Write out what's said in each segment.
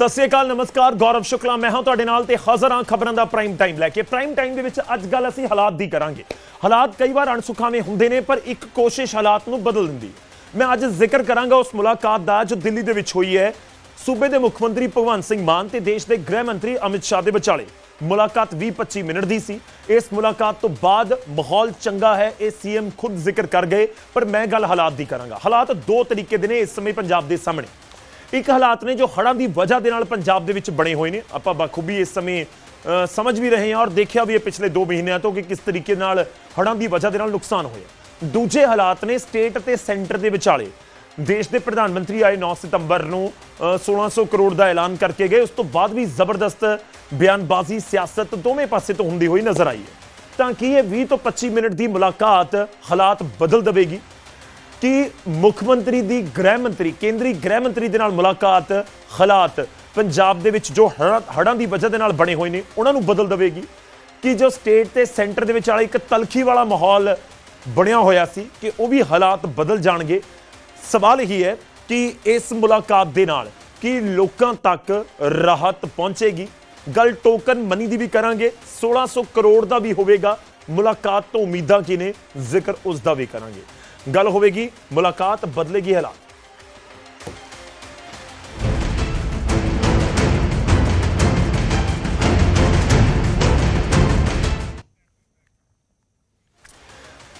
ਸਤਿ ਸ਼੍ਰੀ ਅਕਾਲ, ਨਮਸਕਾਰ, ਗੌਰਵ ਸ਼ੁਕਲਾ, ਮੈਂ ਹਾਂ ਤੁਹਾਡੇ ਨਾਲ ਤੇ ਹਾਜ਼ਰ ਹਾਂ ਖਬਰਾਂ ਦਾ ਪ੍ਰਾਈਮ ਟਾਈਮ ਲੈ ਕੇ। ਪ੍ਰਾਈਮ ਟਾਈਮ ਦੇ ਵਿੱਚ ਅੱਜ ਗੱਲ ਅਸੀਂ ਹਾਲਾਤ ਦੀ ਕਰਾਂਗੇ। ਹਾਲਾਤ ਕਈ ਵਾਰ ਅਣਸੁਖਾਵੇਂ ਹੁੰਦੇ ਨੇ, ਪਰ ਇੱਕ ਕੋਸ਼ਿਸ਼ ਹਾਲਾਤ ਨੂੰ ਬਦਲ ਦਿੰਦੀ। ਮੈਂ ਅੱਜ ਜ਼ਿਕਰ ਕਰਾਂਗਾ ਉਸ ਮੁਲਾਕਾਤ ਦਾ ਜੋ ਦਿੱਲੀ ਦੇ ਵਿੱਚ ਹੋਈ ਹੈ। ਸੂਬੇ ਦੇ ਮੁੱਖ ਮੰਤਰੀ ਭਗਵੰਤ ਸਿੰਘ ਮਾਨ ਤੇ ਦੇਸ਼ ਦੇ ਗ੍ਰਹਿ ਮੰਤਰੀ ਅਮਿਤ ਸ਼ਾਹ ਦੇ ਵਿਚਾਲੇ। ਮੁਲਾਕਾਤ 20-25 ਮਿੰਟ ਦੀ ਸੀ। ਇਸ ਮੁਲਾਕਾਤ ਤੋਂ ਬਾਅਦ ਮਾਹੌਲ ਚੰਗਾ ਹੈ, ਇਹ ਸੀਐਮ ਖੁਦ ਜ਼ਿਕਰ ਕਰ ਗਏ, ਪਰ ਮੈਂ ਗੱਲ ਹਾਲਾਤ ਦੀ ਕਰਾਂਗਾ। ਹਾਲਾਤ ਦੋ ਤਰੀਕੇ ਦੇ ਨੇ ਇਸ ਸਮੇਂ ਪੰਜਾਬ ਦੇ ਸਾਹਮਣੇ। ਇੱਕ ਹਾਲਾਤ ਨੇ ਜੋ ਹੜ੍ਹਾਂ ਦੀ ਵਜ੍ਹਾ ਦੇ ਨਾਲ ਪੰਜਾਬ ਦੇ ਵਿੱਚ ਬਣੇ ਹੋਏ ਨੇ। ਆਪਾਂ ਬਖੂਬੀ ਇਸ ਸਮੇਂ ਸਮਝ ਵੀ ਰਹੇ ਹਾਂ ਔਰ ਦੇਖਿਆ ਵੀ ਇਹ ਪਿਛਲੇ 2 ਮਹੀਨਿਆਂ ਤੋਂ ਕਿ ਕਿਸ ਤਰੀਕੇ ਨਾਲ ਹੜ੍ਹਾਂ ਦੀ ਵਜ੍ਹਾ ਦੇ ਨਾਲ ਨੁਕਸਾਨ ਹੋਇਆ। ਦੂਜੇ ਹਾਲਾਤ ਨੇ ਸਟੇਟ ਤੇ ਸੈਂਟਰ ਦੇ ਵਿਚਾਲੇ ਦੇਸ਼ ਦੇ ਪ੍ਰਧਾਨ ਮੰਤਰੀ ਆਏ 9 ਸਤੰਬਰ ਨੂੰ ਅ, 1600 ਕਰੋੜ ਦਾ ਐਲਾਨ ਕਰਕੇ ਗਏ। ਉਸ ਤੋਂ ਬਾਅਦ ਵੀ ਜ਼ਬਰਦਸਤ ਬਿਆਨਬਾਜ਼ੀ ਸਿਆਸਤ ਦੋਵੇਂ ਪਾਸੇ ਤੋਂ ਹੁੰਦੀ ਹੋਈ ਨਜ਼ਰ ਆਈ ਹੈ। ਤਾਂ ਕੀ ਇਹ 20 ਤੋਂ 25 ਮਿੰਟ ਦੀ ਮੁਲਾਕਾਤ ਹਾਲਾਤ ਬਦਲ ਦੇਵੇਗੀ? ਕਿ ਮੁੱਖ ਮੰਤਰੀ ਦੀ ਗ੍ਰਹਿ ਮੰਤਰੀ, ਕੇਂਦਰੀ ਗ੍ਰਹਿ ਮੰਤਰੀ ਦੇ ਨਾਲ ਮੁਲਾਕਾਤ, ਹਾਲਾਤ ਪੰਜਾਬ ਦੇ ਵਿੱਚ ਜੋ ਹੜ੍ਹਾਂ ਹੜ੍ਹਾਂ ਦੀ ਵਜ੍ਹਾ ਦੇ ਨਾਲ ਬਣੇ ਹੋਏ ਨੇ, ਉਹਨਾਂ ਨੂੰ ਬਦਲ ਦੇਵੇਗੀ। ਕਿ ਜੋ ਸਟੇਟ ਤੇ ਸੈਂਟਰ ਦੇ ਵਿੱਚ ਵਾਲਾ ਇੱਕ ਤਲਖੀ ਵਾਲਾ ਮਾਹੌਲ ਬਣਿਆ ਹੋਇਆ ਸੀ ਕਿ ਉਹ ਵੀ ਹਾਲਾਤ ਬਦਲ ਜਾਣਗੇ। ਸਵਾਲ ਇਹੀ ਹੈ ਕਿ ਇਸ ਮੁਲਾਕਾਤ ਦੇ ਨਾਲ ਕੀ ਲੋਕਾਂ ਤੱਕ ਰਾਹਤ ਪਹੁੰਚੇਗੀ। ਗੱਲ ਟੋਕਨ ਮਨੀ ਦੀ ਵੀ ਕਰਾਂਗੇ 1600 ਕਰੋੜ ਦਾ ਵੀ ਹੋਵੇਗਾ। ਮੁਲਾਕਾਤ ਤੋਂ ਉਮੀਦਾਂ ਕੀ ਨੇ, ਜ਼ਿਕਰ ਉਸ ਦਾ ਵੀ ਕਰਾਂਗੇ। ਗੱਲ ਹੋਵੇਗੀ, ਮੁਲਾਕਾਤ ਬਦਲੇਗੀ ਹਾਲਾਤ।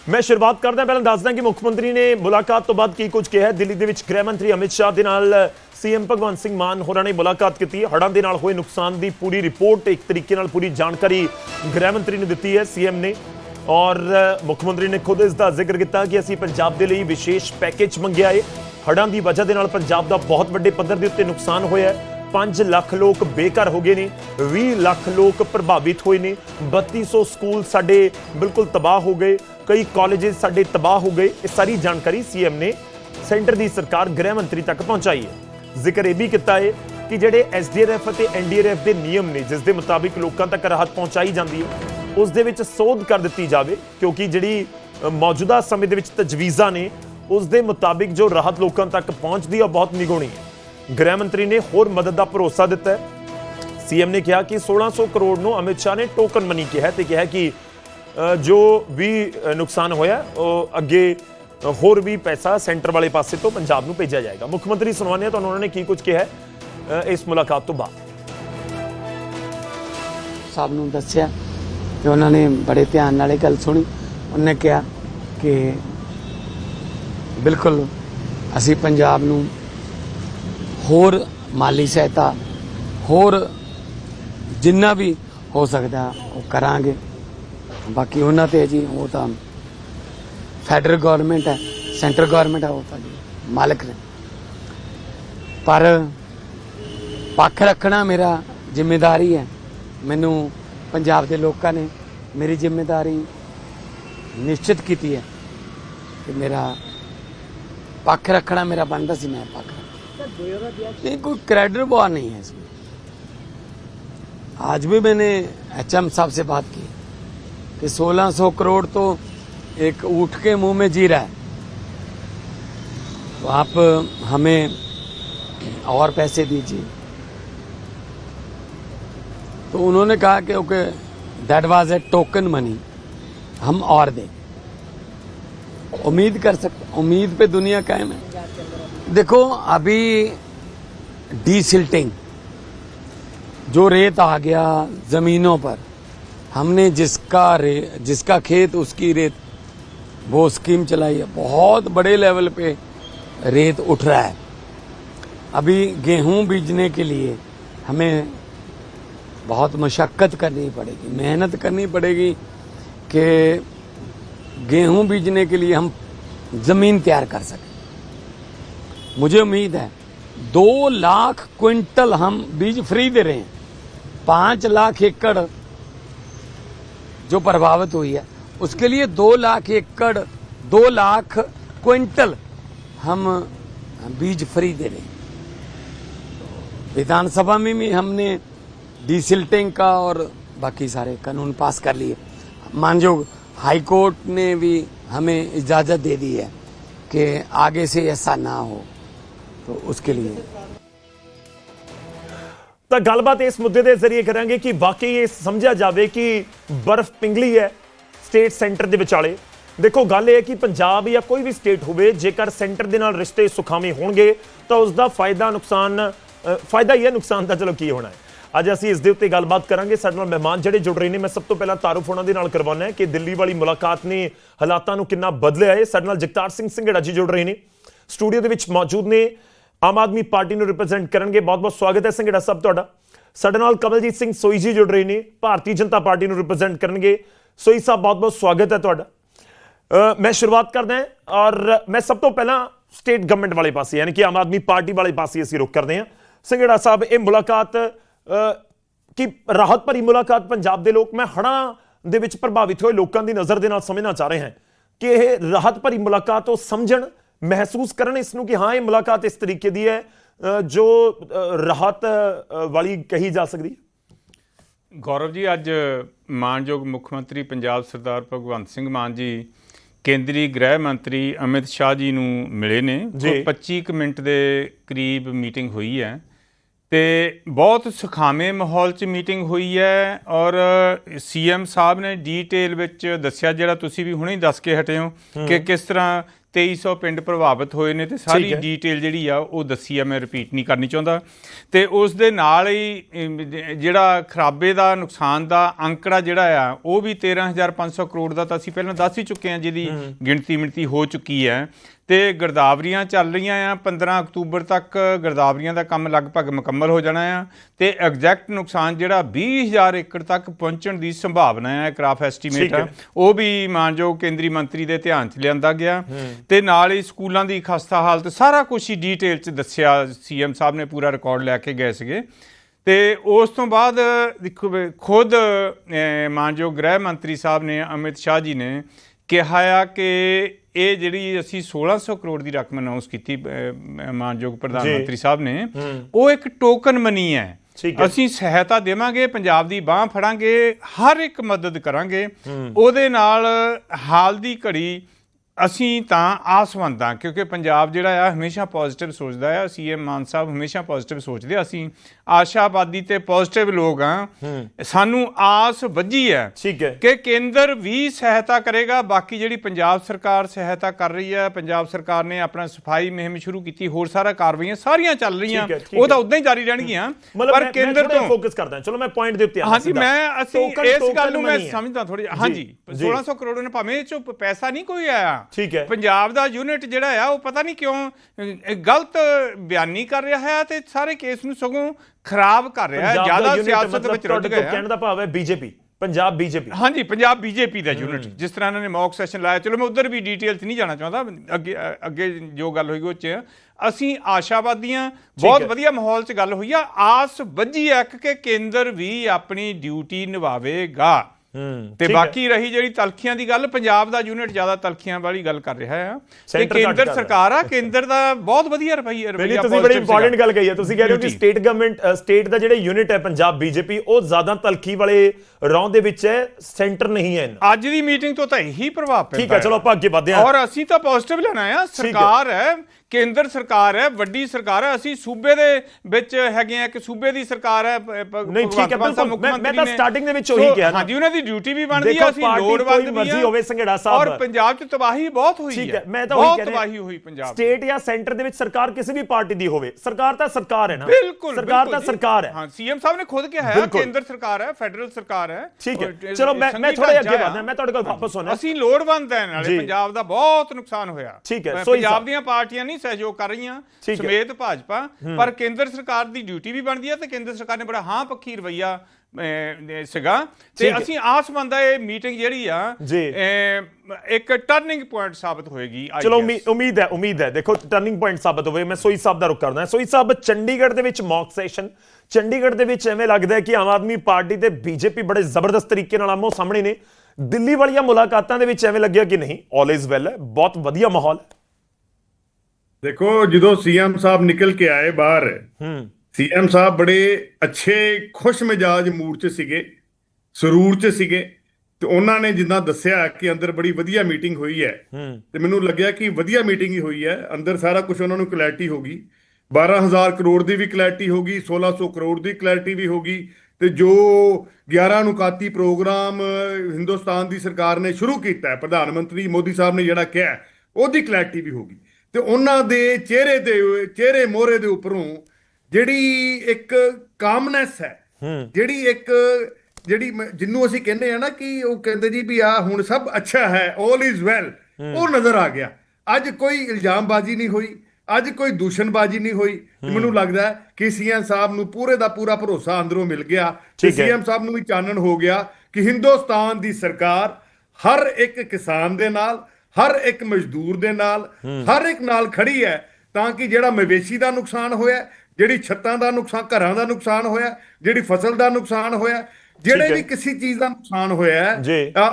ਮੈਂ ਸ਼ੁਰੂਆਤ ਕਰਦਾ, ਪਹਿਲਾਂ ਦੱਸਦਾ ਕਿ ਮੁੱਖ ਮੰਤਰੀ ਨੇ ਮੁਲਾਕਾਤ ਤੋਂ ਬਾਅਦ ਕੀ ਕੁਝ ਕਿਹਾ ਦਿੱਲੀ ਦੇ ਵਿੱਚ ਗ੍ਰਹਿ ਮੰਤਰੀ ਅਮਿਤ ਸ਼ਾਹ ਦੇ ਨਾਲ ਸੀਐਮ ਭਗਵੰਤ ਸਿੰਘ ਮਾਨ ਹੋਰਾਂ ਨੇ ਮੁਲਾਕਾਤ ਕੀਤੀ ਹੈ। ਹੜ੍ਹਾਂ ਦੇ ਨਾਲ ਹੋਏ ਨੁਕਸਾਨ ਦੀ ਪੂਰੀ ਰਿਪੋਰਟ ਇੱਕ ਤਰੀਕੇ ਨਾਲ ਪੂਰੀ ਜਾਣਕਾਰੀ ਗ੍ਰਹਿ ਮੰਤਰੀ ਨੇ ਦਿੱਤੀ ਹੈ, ਸੀਐਮ ਨੇ। ਔਰ ਮੁੱਖ ਮੰਤਰੀ ਨੇ ਖੁਦ ਇਸ ਦਾ ਜ਼ਿਕਰ ਕੀਤਾ ਕਿ ਅਸੀਂ ਪੰਜਾਬ ਦੇ ਲਈ ਵਿਸ਼ੇਸ਼ ਪੈਕੇਜ ਮੰਗਿਆ ਏ। ਹੜ੍ਹਾਂ ਦੀ ਵਜ੍ਹਾ ਦੇ ਨਾਲ ਪੰਜਾਬ ਦਾ ਬਹੁਤ ਵੱਡੇ ਪੱਧਰ ਦੇ ਉੱਤੇ ਨੁਕਸਾਨ ਹੋਇਆ ਹੈ। 5 ਲੱਖ ਲੋਕ ਬੇਘਰ ਹੋ ਗਏ ਨੇ 20 ਲੱਖ ਲੋਕ ਪ੍ਰਭਾਵਿਤ ਹੋਏ ਨੇ। 3200 ਸਕੂਲ ਸਾਡੇ ਬਿਲਕੁਲ ਤਬਾਹ ਹੋ ਗਏ। ਕਈ ਕਾਲਜਸ ਸਾਡੇ ਤਬਾਹ ਹੋ ਗਏ। ਇਹ ਸਾਰੀ ਜਾਣਕਾਰੀ ਸੀਐਮ ਨੇ ਸੈਂਟਰ ਦੀ ਸਰਕਾਰ ਗ੍ਰਹਿ ਮੰਤਰੀ ਤੱਕ ਪਹੁੰਚਾਈ ਹੈ। ਜ਼ਿਕਰ ਇਹ ਵੀ ਕੀਤਾ ਹੈ ਕਿ ਜਿਹੜੇ ਐਸਡੀਆਰਐਫ ਅਤੇ ਐਨਡੀਆਰਐਫ ਦੇ ਨਿਯਮ ਨੇ, ਜਿਸ ਦੇ ਮੁਤਾਬਿਕ ਲੋਕਾਂ ਤੱਕ ਰਾਹਤ ਪਹੁੰਚਾਈ ਜਾਂਦੀ ਹੈ। ਉਸ ਦੇ ਵਿੱਚ ਸੋਧ ਕਰ ਦਿੱਤੀ ਜਾਵੇ, ਕਿਉਂਕਿ ਜਿਹੜੀ ਮੌਜੂਦਾ ਸਮੇਂ ਦੇ ਵਿੱਚ ਤਜਵੀਜ਼ਾਂ ਨੇ, ਉਸ ਦੇ ਮੁਤਾਬਿਕ ਜੋ ਰਾਹਤ ਲੋਕਾਂ ਤੱਕ ਪਹੁੰਚਦੀ ਹੈ ਉਹ ਬਹੁਤ ਨਿਗੋਣੀ ਹੈ। ਗ੍ਰਹਿ ਮੰਤਰੀ ਨੇ ਹੋਰ ਮਦਦ ਦਾ ਭਰੋਸਾ ਦਿੱਤਾ ਹੈ। ਸੀਐਮ ਨੇ ਕਿਹਾ ਕਿ 1600 ਕਰੋੜ ਨੂੰ ਅਮਿਤ ਸ਼ਾਹ ਨੇ ਟੋਕਨ ਮਨੀ ਕਿਹਾ ਹੈ ਤੇ ਕਿਹਾ ਕਿ ਜੋ ਵੀ ਨੁਕਸਾਨ ਹੋਇਆ, ਉਹ ਅੱਗੇ ਹੋਰ ਵੀ ਪੈਸਾ ਸੈਂਟਰ ਵਾਲੇ ਪਾਸੇ ਤੋਂ ਪੰਜਾਬ ਨੂੰ ਭੇਜਿਆ ਜਾਏਗਾ। ਮੁੱਖ ਮੰਤਰੀ ਸੁਣਵਾਉਂਦੇ ਤੁਹਾਨੂੰ ਉਹਨਾਂ ਨੇ ਕੀ ਕੁਝ ਕਿਹਾ ਇਸ ਮੁਲਾਕਾਤ ਤੋਂ ਬਾਅਦ। ਸਾਹਿਬ ਨੂੰ ਦੱਸਿਆ। ਕਿ ਉਹਨਾਂ ਨੇ ਬੜੇ ਧਿਆਨ ਨਾਲ ਇਹ ਗੱਲ ਸੁਣੀ। ਉਹਨੇ ਕਿਹਾ ਕਿ ਬਿਲਕੁਲ ਅਸੀਂ ਪੰਜਾਬ ਨੂੰ ਹੋਰ ਮਾਲੀ ਸਹਾਇਤਾ, ਹੋਰ ਜਿੰਨਾ ਵੀ ਹੋ ਸਕਦਾ ਉਹ ਕਰਾਂਗੇ। ਬਾਕੀ ਉਹਨਾਂ ਤੇ ਜੀ ਉਹ ਤਾਂ ਫੈਡਰਲ ਗਵਰਨਮੈਂਟ ਹੈ ਸੈਂਟਰ ਗਵਰਨਮੈਂਟ ਹੈ, ਉਹ ਤਾਂ ਜੀ ਮਾਲਕ ਨੇ। ਪਰ ਪੱਖ ਰੱਖਣਾ ਮੇਰਾ ਜ਼ਿੰਮੇਵਾਰੀ ਹੈ। ਮੈਨੂੰ ਪੰਜਾਬ ਦੇ ਲੋਕਾਂ ਨੇ ਮੇਰੀ ਜ਼ਿੰਮੇਵਾਰੀ ਨਿਸ਼ਚਿਤ ਕੀਤੀ ਹੈ ਕਿ ਮੇਰਾ ਪੱਖ ਰੱਖਣਾ ਮੇਰਾ ਬਣਦਾ ਸੀ ਮੈਂ ਪੱਖ नहीं कोई क्रेडिट वॉर नहीं है इसमें आज भी मैंने एचएम साहब से बात की कि 1600 करोड़ तो एक ऊँट के मुंह में जी रहा है तो आप हमें और पैसे दीजिए तो उन्होंने कहा कि okay that was a token money हम और दें। उम्मीद कर सकते उम्मीद पे दुनिया कायम है। देखो, अभी डीसिल्टिंग जो रेत आ गया जमीनों पर, हमने जिसका रे, जिसका खेत उसकी रेत, वो स्कीम चलाई है। बहुत बड़े लेवल पे रेत उठ रहा है। अभी गेहूँ बीजने के लिए हमें बहुत मशक्क़त करनी पड़ेगी, मेहनत करनी पड़ेगी कि गेहूँ बीजने के लिए हम ज़मीन तैयार कर सकें। मुझे उम्मीद है, दो लाख क्विंटल हम बीज फ्री दे रहे हैं। पाँच लाख एकड़ जो प्रभावित हुई है, उसके लिए दो लाख एकड़, दो लाख क्विंटल हम बीज फ्री दे रहे हैं। विधानसभा में भी हमने डिसिल्टिंग का और बाकी सारे कानून पास कर लिए मानजोग हाई कोर्ट ने भी हमें इजाज़त दे दी है कि आगे से ऐसा ना हो तो उसके लिए ਤਾਂ ਗੱਲਬਾਤ ਇਸ ਮੁੱਦੇ ਦੇ ਜ਼ਰੀਏ ਕਰਾਂਗੇ ਕਿ ਵਾਕਈ ਇਹ ਸਮਝਿਆ ਜਾਵੇ ਕਿ ਬਰਫ਼ ਪਿੰਗਲੀ ਹੈ ਸਟੇਟ ਸੈਂਟਰ ਦੇ ਵਿਚਾਲੇ ਦੇਖੋ ਗੱਲ ਇਹ ਹੈ ਕਿ ਪੰਜਾਬ ਜਾਂ ਕੋਈ ਵੀ ਸਟੇਟ ਹੋਵੇ ਜੇਕਰ ਸੈਂਟਰ ਦੇ ਨਾਲ ਰਿਸ਼ਤੇ ਸੁਖਾਵੇਂ ਹੋਣਗੇ ਤਾਂ ਉਸ ਦਾ ਫਾਇਦਾ ਨੁਕਸਾਨ ਅ, ਫਾਇਦਾ ਹੀ ਹੈ ਨੁਕਸਾਨ ਦਾ ਚਲੋ ਕੀ ਹੋਣਾ ਹੈ ਅੱਜ ਅਸੀਂ ਇਸ ਦੇ ਉੱਤੇ ਗੱਲਬਾਤ ਕਰਾਂਗੇ। ਸਾਡੇ ਨਾਲ ਮਹਿਮਾਨ ਜਿਹੜੇ ਜੁੜ ਰਹੇ ਨੇ, ਮੈਂ ਸਭ ਤੋਂ ਪਹਿਲਾਂ ਤਾਰੂਫ ਉਹਨਾਂ ਦੇ ਨਾਲ ਕਰਵਾਉਣਾ ਹੈ ਕਿ ਦਿੱਲੀ ਵਾਲੀ ਮੁਲਾਕਾਤ ਨੇ ਹਾਲਾਤਾਂ ਨੂੰ ਕਿੰਨਾ ਬਦਲਿਆ ਹੈ। ਸਾਡੇ ਨਾਲ ਜਗਤਾਰ ਸਿੰਘ ਸਿੰਘੜਾ ਜੀ ਜੁੜ ਰਹੇ ਨੇ। ਸਟੂਡੀਓ ਦੇ ਵਿੱਚ ਮੌਜੂਦ ਨੇ, ਆਮ ਆਦਮੀ ਪਾਰਟੀ ਨੂੰ ਰਿਪਰੈਜ਼ੈਂਟ ਕਰਨਗੇ। ਬਹੁਤ-ਬਹੁਤ ਸਵਾਗਤ ਹੈ ਸਿੰਘੜਾ ਸਾਹਿਬ ਤੁਹਾਡਾ। ਸਾਡੇ ਨਾਲ ਕਮਲਜੀਤ ਸਿੰਘ ਸੋਈ ਜੀ ਜੁੜ ਰਹੇ ਨੇ, ਭਾਰਤੀ ਜਨਤਾ ਪਾਰਟੀ ਨੂੰ ਰਿਪਰੈਜ਼ੈਂਟ ਕਰਨਗੇ। ਸੋਈ ਸਾਹਿਬ ਬਹੁਤ-ਬਹੁਤ ਸਵਾਗਤ ਹੈ ਤੁਹਾਡਾ। ਮੈਂ ਸ਼ੁਰੂਆਤ ਕਰਦਾ ਹਾਂ ਔਰ ਮੈਂ ਸਭ ਤੋਂ ਪਹਿਲਾਂ ਸਟੇਟ ਗਵਰਨਮੈਂਟ ਵਾਲੇ ਪਾਸੇ, ਯਾਨੀ ਕਿ ਆਮ ਆਦਮੀ ਪਾਰਟੀ ਵਾਲੇ ਪਾਸੇ ਅਸੀਂ ਰੁਕ ਕਰਦੇ ਹਾਂ। ਸਿੰਘੜਾ ਸਾਹਿਬ, ਇਹ ਮੁਲਾਕਾਤ ਕੀ ਰਾਹਤ ਭਰੀ ਮੁਲਾਕਾਤ ਪੰਜਾਬ ਦੇ ਲੋਕ ਮੈਂ ਹੜ੍ਹਾਂ ਦੇ ਵਿੱਚ ਪ੍ਰਭਾਵਿਤ ਹੋਏ ਲੋਕਾਂ ਦੀ ਨਜ਼ਰ ਦੇ ਨਾਲ ਸਮਝਣਾ ਚਾਹ ਰਿਹਾ ਹਾਂ ਕਿ ਇਹ ਰਾਹਤ ਭਰੀ ਮੁਲਾਕਾਤ ਉਹ ਸਮਝਣ ਮਹਿਸੂਸ ਕਰਨ ਇਸ ਨੂੰ ਕਿ ਹਾਂ ਇਹ ਮੁਲਾਕਾਤ ਇਸ ਤਰੀਕੇ ਦੀ ਹੈ ਜੋ ਰਾਹਤ ਵਾਲੀ ਕਹੀ ਜਾ ਸਕਦੀ ਹੈ। ਗੌਰਵ ਜੀ ਅੱਜ ਮਾਨਯੋਗ ਮੁੱਖ ਮੰਤਰੀ ਪੰਜਾਬ ਸਰਦਾਰ ਭਗਵੰਤ ਸਿੰਘ ਮਾਨ ਜੀ ਕੇਂਦਰੀ ਗ੍ਰਹਿ ਮੰਤਰੀ ਅਮਿਤ ਸ਼ਾਹ ਜੀ ਨੂੰ ਮਿਲੇ ਨੇ। ਜੀ। ਉਹ 25 ਕੁ ਮਿੰਟ ਦੇ ਕਰੀਬ ਮੀਟਿੰਗ ਹੋਈ ਹੈ। ਤੇ ਬਹੁਤ ਸੁਖਾਵੇਂ ਮਾਹੌਲ 'ਚ ਮੀਟਿੰਗ ਹੋਈ ਹੈ ਔਰ ਸੀਐਮ ਸਾਹਿਬ ਨੇ ਡੀਟੇਲ ਵਿੱਚ ਦੱਸਿਆ ਜਿਹੜਾ ਤੁਸੀਂ ਵੀ ਹੁਣੇ ਹੀ ਦੱਸ ਕੇ ਹਟੇ ਹੋ ਕਿ ਕਿਸ ਤਰ੍ਹਾਂ 2300 ਪਿੰਡ ਪ੍ਰਭਾਵਿਤ ਹੋਏ ਨੇ ਤੇ ਸਾਰੀ। ਡੀਟੇਲ ਜਿਹੜੀ ਆ ਉਹ ਦੱਸੀ ਆ ਮੈਂ ਰਿਪੀਟ ਨਹੀਂ ਕਰਨੀ ਚਾਹੁੰਦਾ। ਤੇ ਉਸ ਦੇ ਨਾਲ ਹੀ ਜਿਹੜਾ ਖਰਾਬੇ ਦਾ ਨੁਕਸਾਨ ਦਾ ਅੰਕੜਾ ਜਿਹੜਾ ਆ ਉਹ ਵੀ 13500 ਕਰੋੜ ਦਾ ਤਾਂ ਅਸੀਂ ਪਹਿਲਾਂ ਦੱਸ ਹੀ ਚੁੱਕੇ ਹਾਂ ਜਿਹਦੀ ਗਿਣਤੀ ਮਿਣਤੀ ਹੋ ਚੁੱਕੀ ਹੈ। ਤੇ ਗਰਦਾਵਰੀਆਂ ਚੱਲ ਰਹੀਆਂ ਆ। 15 ਅਕਤੂਬਰ ਤੱਕ ਗਰਦਾਵਰੀਆਂ ਦਾ ਕੰਮ ਲਗਭਗ ਮੁਕੰਮਲ ਹੋ ਜਾਣਾ ਆ ਤੇ ਐਗਜ਼ੈਕਟ ਨੁਕਸਾਨ ਜਿਹੜਾ 20000 ਏਕੜ ਤੱਕ ਪਹੁੰਚਣ ਦੀ ਸੰਭਾਵਨਾ ਹੈ ਇੱਕ ਰਫ ਐਸਟੀਮੇਟ। ਆ। ਉਹ ਵੀ ਮਾਨਯੋਗ ਕੇਂਦਰੀ ਮੰਤਰੀ ਦੇ ਧਿਆਨ 'ਚ ਲਿਆਂਦਾ ਗਿਆ। ਤੇ ਨਾਲ ਹੀ ਸਕੂਲਾਂ ਦੀ ਖਸਤਾ ਹਾਲਤ ਸਾਰਾ ਕੁਝ ਹੀ ਡੀਟੇਲ 'ਚ ਦੱਸਿਆ। ਸੀਐਮ ਸਾਹਿਬ ਨੇ ਪੂਰਾ ਰਿਕਾਰਡ ਲੈ ਕੇ ਗਏ ਸੀਗੇ। ਤੇ ਉਸ ਤੋਂ ਬਾਅਦ ਦੇਖੋ ਖੁਦ ਮਾਨਯੋਗ ਗ੍ਰਹਿ ਮੰਤਰੀ ਸਾਹਿਬ ਨੇ ਅਮਿਤ ਸ਼ਾਹ ਜੀ ਨੇ ਕਿਹਾ ਆ ਕਿ ਇਹ ਜਿਹੜੀ ਅਸੀਂ 1600 ਕਰੋੜ ਦੀ ਰਕਮ ਅਨਾਉਂਸ ਕੀਤੀ ਮਾਨਯੋਗ ਪ੍ਰਧਾਨ। ਮੰਤਰੀ ਸਾਹਿਬ ਨੇ ਉਹ ਇੱਕ ਟੋਕਨ ਮਨੀ ਹੈ। ਅਸੀਂ ਸਹਾਇਤਾ ਦੇਵਾਂਗੇ ਪੰਜਾਬ ਦੀ ਬਾਹ ਫੜਾਂਗੇ ਹਰ ਇੱਕ ਮਦਦ ਕਰਾਂਗੇ ਉਹਦੇ ਨਾਲ ਹਾਲ ਦੀ ਘੜੀ ਅਸੀਂ ਤਾਂ ਆਸਵੰਦ ਹਾਂ ਕਿਉਂਕਿ ਪੰਜਾਬ ਜਿਹੜਾ ਆ ਹਮੇਸ਼ਾ ਪੋਜ਼ਿਟਿਵ ਸੋਚਦਾ ਆ ਸੀਐਮ ਮਾਨ ਸਾਹਿਬ ਹਮੇਸ਼ਾ ਪੋਜ਼ਿਟਿਵ ਸੋਚਦੇ ਆ। ਅਸੀਂ ਆਸ਼ਾਵਾਦੀ ਤੇ ਪੋਜ਼ਿਟਿਵ ਲੋਕ ਆ ਸਾਨੂੰ ਆਸ ਵੱਜੀ ਹੈ ਠੀਕ ਹੈ ਕਿ ਕੇਂਦਰ ਵੀ ਸਹਾਇਤਾ ਕਰੇਗਾ ਬਾਕੀ ਜਿਹੜੀ ਪੰਜਾਬ ਸਰਕਾਰ ਸਹਾਇਤਾ ਕਰ ਰਹੀ ਹੈ ਪੰਜਾਬ ਸਰਕਾਰ ਨੇ ਆਪਣਾ ਸਫ਼ਾਈ ਮੁਹਿੰਮ ਸ਼ੁਰੂ ਕੀਤੀ ਹੋਰ ਸਾਰਾ ਕਾਰਵਾਈਆਂ ਸਾਰੀਆਂ ਚੱਲ ਰਹੀਆਂ ਉਹ ਤਾਂ। ਉਦਾਂ ਹੀ ਜਾਰੀ ਰਹਿਣਗੀਆਂ ਪਰ ਕੇਂਦਰ ਤੋਂ ਫੋਕਸ ਕਰਦਾ ਚਲੋ ਮੈਂ ਪੁਆਇੰਟ ਦੇ ਉੱਤੇ ਆਉਂਦਾ ਹਾਂਜੀ। ਮੈਂ ਅਸੀਂ ਇਸ ਗੱਲ ਨੂੰ ਮੈਂ। ਸਮਝਦਾ ਥੋੜੀ ਹਾਂਜੀ ਜੀ। 1600 ਕਰੋੜ ਨੇ ਭਾਵੇਂ ਇਹ ਚੋਂ ਪੈਸਾ ਨਹੀਂ ਕੋਈ ਆਇਆ ਠੀਕ ਹੈ। ਪੰਜਾਬ ਦਾ ਯੂਨਿਟ ਜਿਹੜਾ ਆ ਉਹ ਪਤਾ ਨਹੀਂ ਕਿਉਂ ਗਲਤ ਬਿਆਨੀ ਕਰ ਰਿਹਾ ਹੈ ਤੇ ਸਾਰੇ ਕੇਸ ਨੂੰ ਸਗੋਂ ਖਰਾਬ ਕਰ ਰਿਹਾ ਹੈ ਜ਼ਿਆਦਾ ਸਿਆਸਤ ਵਿੱਚ ਰੁੱਝ ਗਿਆ ਕਹਿਣ ਦਾ ਭਾਵ ਹੈ ਬੀਜੇਪੀ ਪੰਜਾਬ ਬੀਜੇਪੀ। ਹਾਂਜੀ ਪੰਜਾਬ ਬੀਜੇਪੀ ਦਾ ਯੂਨਿਟ ਜਿਸ ਤਰ੍ਹਾਂ ਇਹਨਾਂ ਨੇ ਮੌਕ ਸੈਸ਼ਨ ਲਾਇਆ। ਚਲੋ ਮੈਂ ਉਧਰ ਵੀ ਡਿਟੇਲ 'ਚ ਨਹੀਂ ਜਾਣਾ ਚਾਹੁੰਦਾ। ਅੱਗੇ ਅੱਗੇ ਜੋ ਗੱਲ ਹੋਈ ਉਹ 'ਚ। ਅਸੀਂ ਆਸ਼ਾਵਾਦੀਆਂ ਬਹੁਤ ਹੈ। ਵਧੀਆ ਮਾਹੌਲ 'ਚ ਗੱਲ ਹੋਈ ਆ। ਆਸ ਵੱਜੀ ਆ ਕਿ ਕੇਂਦਰ ਵੀ ਆਪਣੀ ਡਿਊਟੀ ਨਿਭਾਵੇਗਾ। ਹੂੰ ਤੇ ਬਾਕੀ ਰਹੀ ਜਿਹੜੀ ਤਲਖੀਆਂ ਦੀ ਗੱਲ ਪੰਜਾਬ ਦਾ ਯੂਨਿਟ ਜ਼ਿਆਦਾ ਤਲਖੀਆਂ ਵਾਲੀ ਗੱਲ ਕਰ ਰਿਹਾ ਆ। ਤੇ ਕੇਂਦਰ। ਸਰਕਾਰ ਆ ਕੇਂਦਰ ਦਾ ਬਹੁਤ ਵਧੀਆ ਰਵਈਆ ਪਹਿਲੀ ਰਵਈਆ ਤੁਸੀਂ ਬੜੀ ਇੰਪੋਰਟੈਂਟ ਗੱਲ ਕਹੀ ਹੈ। ਤੁਸੀਂ ਕਹਿ ਰਹੇ ਹੋ ਕਿ। ਸਟੇਟ ਗਵਰਨਮੈਂਟ ਸਟੇਟ ਦਾ ਜਿਹੜਾ ਯੂਨਿਟ ਹੈ ਪੰਜਾਬ ਬੀਜੇਪੀ ਉਹ ਜ਼ਿਆਦਾ ਤਲਖੀ ਵਾਲੇ ਰੌਂ ਦੇ ਵਿੱਚ ਹੈ ਸੈਂਟਰ ਨਹੀਂ ਹੈ। ਅੱਜ ਦੀ ਮੀਟਿੰਗ ਤੋਂ ਤਾਂ ਇਹੀ ਪ੍ਰਭਾਵ ਪੈਂਦਾ ਠੀਕ ਹੈ ਚਲੋ ਆਪਾਂ ਅੱਗੇ ਵਧਦੇ ਹਾਂ। ਔਰ ਅਸੀਂ ਤਾਂ ਪੋਜ਼ਿਟਿਵ ਲੈਣਾ ਆ ਸਰਕਾਰ ਹੈ ਕੇਂਦਰ ਸਰਕਾਰ ਹੈ ਵੱਡੀ ਸਰਕਾਰ ਹੈ ਅਸੀਂ ਸੂਬੇ ਦੇ ਵਿੱਚ ਹੈਗੇ ਆ ਕਿ ਸੂਬੇ ਦੀ ਸਰਕਾਰ ਹੈ ਨਹੀਂ, ਠੀਕ ਹੈ, ਬਿਲਕੁਲ। ਮੈਂ- ਤਾਂ starting ਦੇ ਵਿੱਚ ਉਹੀ ਕਿਹਾ ਨਾ। ਹਾਂਜੀ ਉਹਨਾਂ ਦੀ ਡਿਊਟੀ ਵੀ ਬਣਦੀ ਆ ਅਸੀਂ ਲੋੜਵੰਦ ਵੀ ਮਰਜ਼ੀ। ਹੋਵੇ, ਸੰਘੇੜਾ ਸਾਹਿਬ। ਔਰ ਪੰਜਾਬ 'ਚ ਤਬਾਹੀ ਬਹੁਤ ਹੋਈ ਠੀਕ ਹੈ ਹੈ ਮੈਂ ਤਾਂ ਉਹੀ ਬਹੁਤ ਕਹਿ ਰਿਹਾ ਤਬਾਹੀ ਹੋਈ ਪੰਜਾਬ। ਸਟੇਟ ਜਾਂ ਸੈਂਟਰ ਦੇ ਵਿੱਚ ਸਰਕਾਰ ਕਿਸੇ ਵੀ ਪਾਰਟੀ ਦੀ ਹੋਵੇ ਸਰਕਾਰ ਤਾਂ ਸਰਕਾਰ ਹੈ ਨਾ ਬਿਲਕੁਲ ਸਰਕਾਰ ਤਾਂ। ਸਰਕਾਰ ਹੈ ਹਾਂ ਸੀਐਮ ਸਾਹਿਬ ਨੇ ਖੁਦ ਕਿਹਾ ਹੈ। ਕੇਂਦਰ ਸਰਕਾਰ ਹੈ ਫੈਡਰਲ ਸਰਕਾਰ ਹੈ ਠੀਕ ਹੈ ਚਲੋ ਮੈਂ ਮੈਂ ਥੋੜਾ ਅੱਗੇ ਵਧਦਾ ਮੈਂ ਤੁਹਾਡੇ ਕੋਲ ਵਾਪਸ ਆਉਣਾ ਅਸੀਂ ਲੋੜਵੰਦ ਹੈ। ਨਾਲੇ ਪੰਜਾਬ ਦਾ ਬਹੁਤ ਨੁਕਸਾਨ ਹੋਇਆ ਠੀਕ ਹੈ, ਸੋ ਹੀ ਪੰਜਾਬ। ਦੀਆਂ ਪਾਰਟੀਆਂ ਨਹੀਂ ਸਹਿਯੋਗ ਕਰ ਰਹੀਆਂ। ਸਮੇਤ ਭਾਜਪਾ। ਪਰ ਕੇਂਦਰ ਸਰਕਾਰ ਦੀ ਡਿਊਟੀ ਵੀ ਬਣਦੀ ਹੈ ਤੇ ਕੇਂਦਰ ਸਰਕਾਰ ਨੇ ਬੜਾ ਹਾਂ ਪੱਖੀ ਰਵਈਆ ਸੀਗਾ। ਤੇ। ਅਸੀਂ ਆਸਮੰਦ ਆ ਇਹ ਮੀਟਿੰਗ ਜਿਹੜੀ ਆ ਇੱਕ ਟਰਨਿੰਗ ਪੁਆਇੰਟ ਸਾਬਤ ਹੋਏਗੀ ਚਲੋ ਉਮੀਦ ਹੈ ਉਮੀਦ ਹੈ। ਦੇਖੋ ਟਰਨਿੰਗ ਪੁਆਇੰਟ ਸਾਬਤ ਹੋਵੇ ਮੈਂ ਸੋਈ ਸਾਹਿਬ ਦਾ ਰੁਕ ਕਰਦਾ। ਸੋਈ ਸਾਹਿਬ ਚੰਡੀਗੜ੍ਹ ਦੇ ਵਿੱਚ ਮੌਕ ਸੈਸ਼ਨ ਚੰਡੀਗੜ੍ਹ ਦੇ ਵਿੱਚ ਐਵੇਂ ਲੱਗਦਾ ਹੈ ਕਿ ਆਮ ਆਦਮੀ ਪਾਰਟੀ ਤੇ ਬੀਜੇਪੀ ਬੜੇ ਜ਼ਬਰਦਸਤ ਤਰੀਕੇ ਨਾਲ ਆਮੋ ਸਾਹਮਣੇ ਨੇ। ਦਿੱਲੀ ਵਾਲੀਆਂ ਮੁਲਾਕਾਤਾਂ ਦੇ ਵਿੱਚ ਐਵੇਂ ਲੱਗਿਆ ਕਿ ਨਹੀਂ? ਆਲ ਇਜ਼ ਵੈਲ ਹੈ। ਬਹੁਤ ਵਧੀਆ ਮਾਹੌਲ ਹੈ। ਦੇਖੋ ਜਦੋਂ ਸੀਐਮ ਸਾਹਿਬ ਨਿਕਲ ਕੇ ਆਏ ਬਾਹਰ ਹੂੰ। ਸੀਐਮ ਸਾਹਿਬ ਬੜੇ ਅੱਛੇ ਖੁਸ਼ ਮਿਜਾਜ ਮੂਡ 'ਚ ਸੀਗੇ ਸਰੂਰ 'ਚ ਸੀਗੇ ਤੇ ਉਹਨਾਂ ਨੇ ਜਿੱਦਾਂ ਦੱਸਿਆ ਕਿ ਅੰਦਰ ਬੜੀ ਵਧੀਆ ਮੀਟਿੰਗ ਹੋਈ ਹੈ ਹੂੰ। ਤੇ ਮੈਨੂੰ ਲੱਗਿਆ ਕਿ ਵਧੀਆ ਮੀਟਿੰਗ ਹੀ ਹੋਈ ਹੈ ਅੰਦਰ ਸਾਰਾ ਕੁਝ ਉਹਨਾਂ ਨੂੰ ਕਲੈਰਿਟੀ ਹੋ ਗਈ। 12000 ਕਰੋੜ ਦੀ ਵੀ ਕਲੈਰਿਟੀ ਹੋਗੀ 1600 ਕਰੋੜ ਦੀ ਕਲੈਰਿਟੀ ਵੀ ਹੋਗੀ ਤੇ ਜੋ 11 ਅਨੁਕਾਤੀ ਪ੍ਰੋਗਰਾਮ ਹਿੰਦੁਸਤਾਨ ਦੀ ਸਰਕਾਰ ਨੇ ਸ਼ੁਰੂ ਕੀਤਾ ਹੈ ਪ੍ਰਧਾਨ ਮੰਤਰੀ ਮੋਦੀ ਸਾਹਿਬ ਨੇ ਜਿਹੜਾ ਕਿਹਾ ਹੈ, ਉਹਦੀ ਕਲੈਰਿਟੀ ਵੀ ਹੋਗੀ ਤੇ ਉਹਨਾਂ ਦੇ ਚਿਹਰੇ ਦੇ ਚਿਹਰੇ ਮੋਹਰੇ ਦੇ ਉੱਪਰੋਂ ਜਿਹੜੀ ਇੱਕ ਕਾਮਨੈਸ ਹੈ ਜਿਹੜੀ ਇੱਕ ਜਿਹੜੀ ਜਿਹਨੂੰ ਅਸੀਂ ਕਹਿੰਦੇ ਆ ਨਾ ਕਿ ਉਹ ਕਹਿੰਦੇ ਜੀ ਵੀ ਆ ਹੁਣ ਸਭ ਅੱਛਾ ਹੈ 올 ਇਜ਼ ਵੈਲ ਉਹ ਨਜ਼ਰ ਆ ਗਿਆ। ਅੱਜ ਕੋਈ ਇਲਜ਼ਾਮਬਾਜ਼ੀ ਨਹੀਂ ਹੋਈ ਅੱਜ ਕੋਈ ਦੂਸ਼ਣਬਾਜ਼ੀ ਨਹੀਂ ਹੋਈ। ਮੈਨੂੰ ਲੱਗਦਾ ਹੈ ਕਿ ਸੀਐਮ ਸਾਹਿਬ ਨੂੰ ਪੂਰੇ ਦਾ ਪੂਰਾ ਭਰੋਸਾ ਅੰਦਰੋਂ ਮਿਲ ਗਿਆ ਤੇ। ਸੀਐਮ ਸਾਹਿਬ ਨੂੰ ਵੀ ਚਾਨਣ ਹੋ ਗਿਆ ਕਿ ਹਿੰਦੁਸਤਾਨ ਦੀ ਸਰਕਾਰ ਹਰ ਇੱਕ ਕਿਸਾਨ ਦੇ ਨਾਲ ਹਰ ਇੱਕ ਮਜ਼ਦੂਰ ਦੇ ਨਾਲ ਹਰ ਇੱਕ ਨਾਲ ਖੜੀ ਹੈ ਤਾਂ ਕਿ ਜਿਹੜਾ ਮਵੇਸ਼ੀ ਦਾ ਨੁਕਸਾਨ ਹੋਇਆ ਜਿਹੜੀ ਛੱਤਾਂ ਦਾ ਨੁਕਸਾਨ ਘਰਾਂ ਦਾ ਨੁਕਸਾਨ ਹੋਇਆ ਜਿਹੜੀ ਫਸਲ ਦਾ ਨੁਕਸਾਨ ਹੋਇਆ ਜਿਹੜੇ। ਵੀ ਕਿਸੇ ਚੀਜ਼ ਦਾ ਨੁਕਸਾਨ ਹੋਇਆ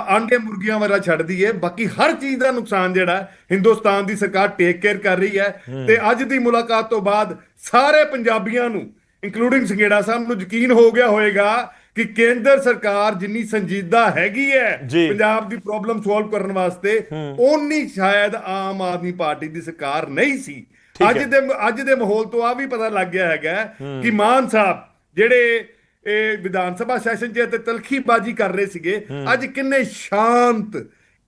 ਆਂਡੇ ਮੁਰਗੀਆਂ ਵਾਲਾ ਛੱਡਦੀ ਹੈ ਬਾਕੀ ਹਰ ਚੀਜ਼ ਦਾ ਨੁਕਸਾਨ ਜਿਹੜਾ ਹਿੰਦੁਸਤਾਨ ਦੀ ਸਰਕਾਰ ਟੇਕ ਕੇਅਰ ਕਰ ਰਹੀ ਹੈ। ਤੇ ਅੱਜ ਦੀ ਮੁਲਾਕਾਤ ਤੋਂ ਬਾਅਦ ਸਾਰੇ ਪੰਜਾਬੀਆਂ ਨੂੰ ਇਨਕਲੂਡਿੰਗ ਸੰਗੇੜਾ ਸਾਹਿਬ ਨੂੰ ਯਕੀਨ ਹੋ ਗਿਆ ਹੋਵੇਗਾ ਕਿ ਕੇਂਦਰ ਸਰਕਾਰ ਜਿੰਨੀ ਸੰਜੀਦਾ ਹੈਗੀ ਹੈ। ਪੰਜਾਬ ਦੀ ਪ੍ਰੋਬਲਮ ਸੋਲਵ ਕਰਨ ਵਾਸਤੇ ਓਨੀ ਸ਼ਾਇਦ ਆਮ ਆਦਮੀ ਪਾਰਟੀ ਦੀ ਸਰਕਾਰ ਨਹੀਂ ਸੀ ਅੱਜ। ਦੇ ਅੱਜ ਦੇ ਮਾਹੌਲ ਤੋਂ ਆ ਵੀ ਪਤਾ ਲੱਗ ਗਿਆ ਹੈਗਾ ਕਿ ਮਾਨ ਸਾਹਿਬ ਜਿਹੜੇ ਇਹ ਵਿਧਾਨ ਸਭਾ ਸੈਸ਼ਨ 'ਚ ਤੇ ਤਲਖੀਬਾਜ਼ੀ ਕਰ ਰਹੇ ਸੀਗੇ ਅੱਜ ਕਿੰਨੇ ਸ਼ਾਂਤ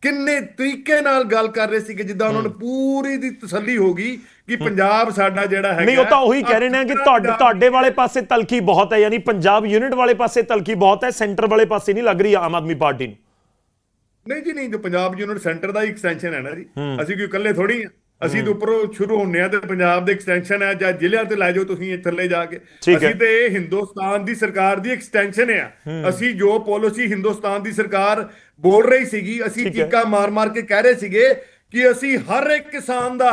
ਕਿੰਨੇ ਤਰੀਕੇ ਨਾਲ ਗੱਲ ਕਰ ਰਹੇ ਸੀਗੇ ਜਿੱਦਾਂ ਉਹਨਾਂ ਨੂੰ ਪੂਰੀ ਦੀ ਤਸੱਲੀ ਹੋ ਗਈ ਕਿ ਪੰਜਾਬ ਸਾਡਾ ਜਿਹੜਾ ਹੈਗਾ ਨਹੀਂ ਉਹ ਤਾਂ ਉਹੀ ਕਹਿ ਰਹੇ ਨੇ ਕਿ ਤੁਹਾਡੇ ਤੁਹਾਡੇ ਵਾਲੇ ਪਾਸੇ ਤਲਖੀ ਬਹੁਤ ਹੈ ਯਾਨੀ ਪੰਜਾਬ ਯੂਨਿਟ ਵਾਲੇ ਪਾਸੇ ਤਲਖੀ ਬਹੁਤ ਹੈ ਸੈਂਟਰ ਵਾਲੇ ਪਾਸੇ ਨਹੀਂ ਲੱਗ ਰਹੀ ਆਮ ਆਦਮੀ ਪਾਰਟੀ ਨੂੰ। ਨਹੀਂ ਜੀ ਨਹੀਂ ਜੋ ਪੰਜਾਬ ਯੂਨਿਟ ਸੈਂਟਰ ਦਾ ਹੀ ਐਕਸਟੈਂਸ਼ਨ ਹੈ ਨਾ ਜੀ। ਅਸੀਂ ਕੋਈ ਇਕੱਲੇ ਥੋੜੀ ਆ ਅਸੀਂ ਤਾਂ ਉੱਪਰੋਂ ਸ਼ੁਰੂ ਹੁੰਨੇ ਆ ਤੇ ਪੰਜਾਬ ਦੇ ਐਕਸਟੈਂਸ਼ਨ ਹੈ ਜਾਂ ਜ਼ਿਲ੍ਹਿਆਂ ਤੇ ਲੈ ਜਾਓ ਤੁਸੀਂ ਥੱਲੇ ਜਾ ਕੇ। ਅਸੀਂ ਤੇ ਇਹ ਹਿੰਦੁਸਤਾਨ ਦੀ ਸਰਕਾਰ ਦੀ ਐਕਸਟੈਂਸ਼ਨ ਆ ਅਸੀਂ ਜੋ ਪਾਲਿਸੀ ਹਿੰਦੁਸਤਾਨ ਦੀ ਸਰਕਾਰ ਬੋਲ ਰਹੀ ਸੀਗੀ ਅਸੀਂ। ਚੀਕਾ ਮਾਰ-ਮਾਰ ਕੇ ਕਹਿ ਰਹੇ ਸੀਗੇ ਕਿ ਅਸੀਂ ਹਰ ਇੱਕ ਕਿਸਾਨ ਦਾ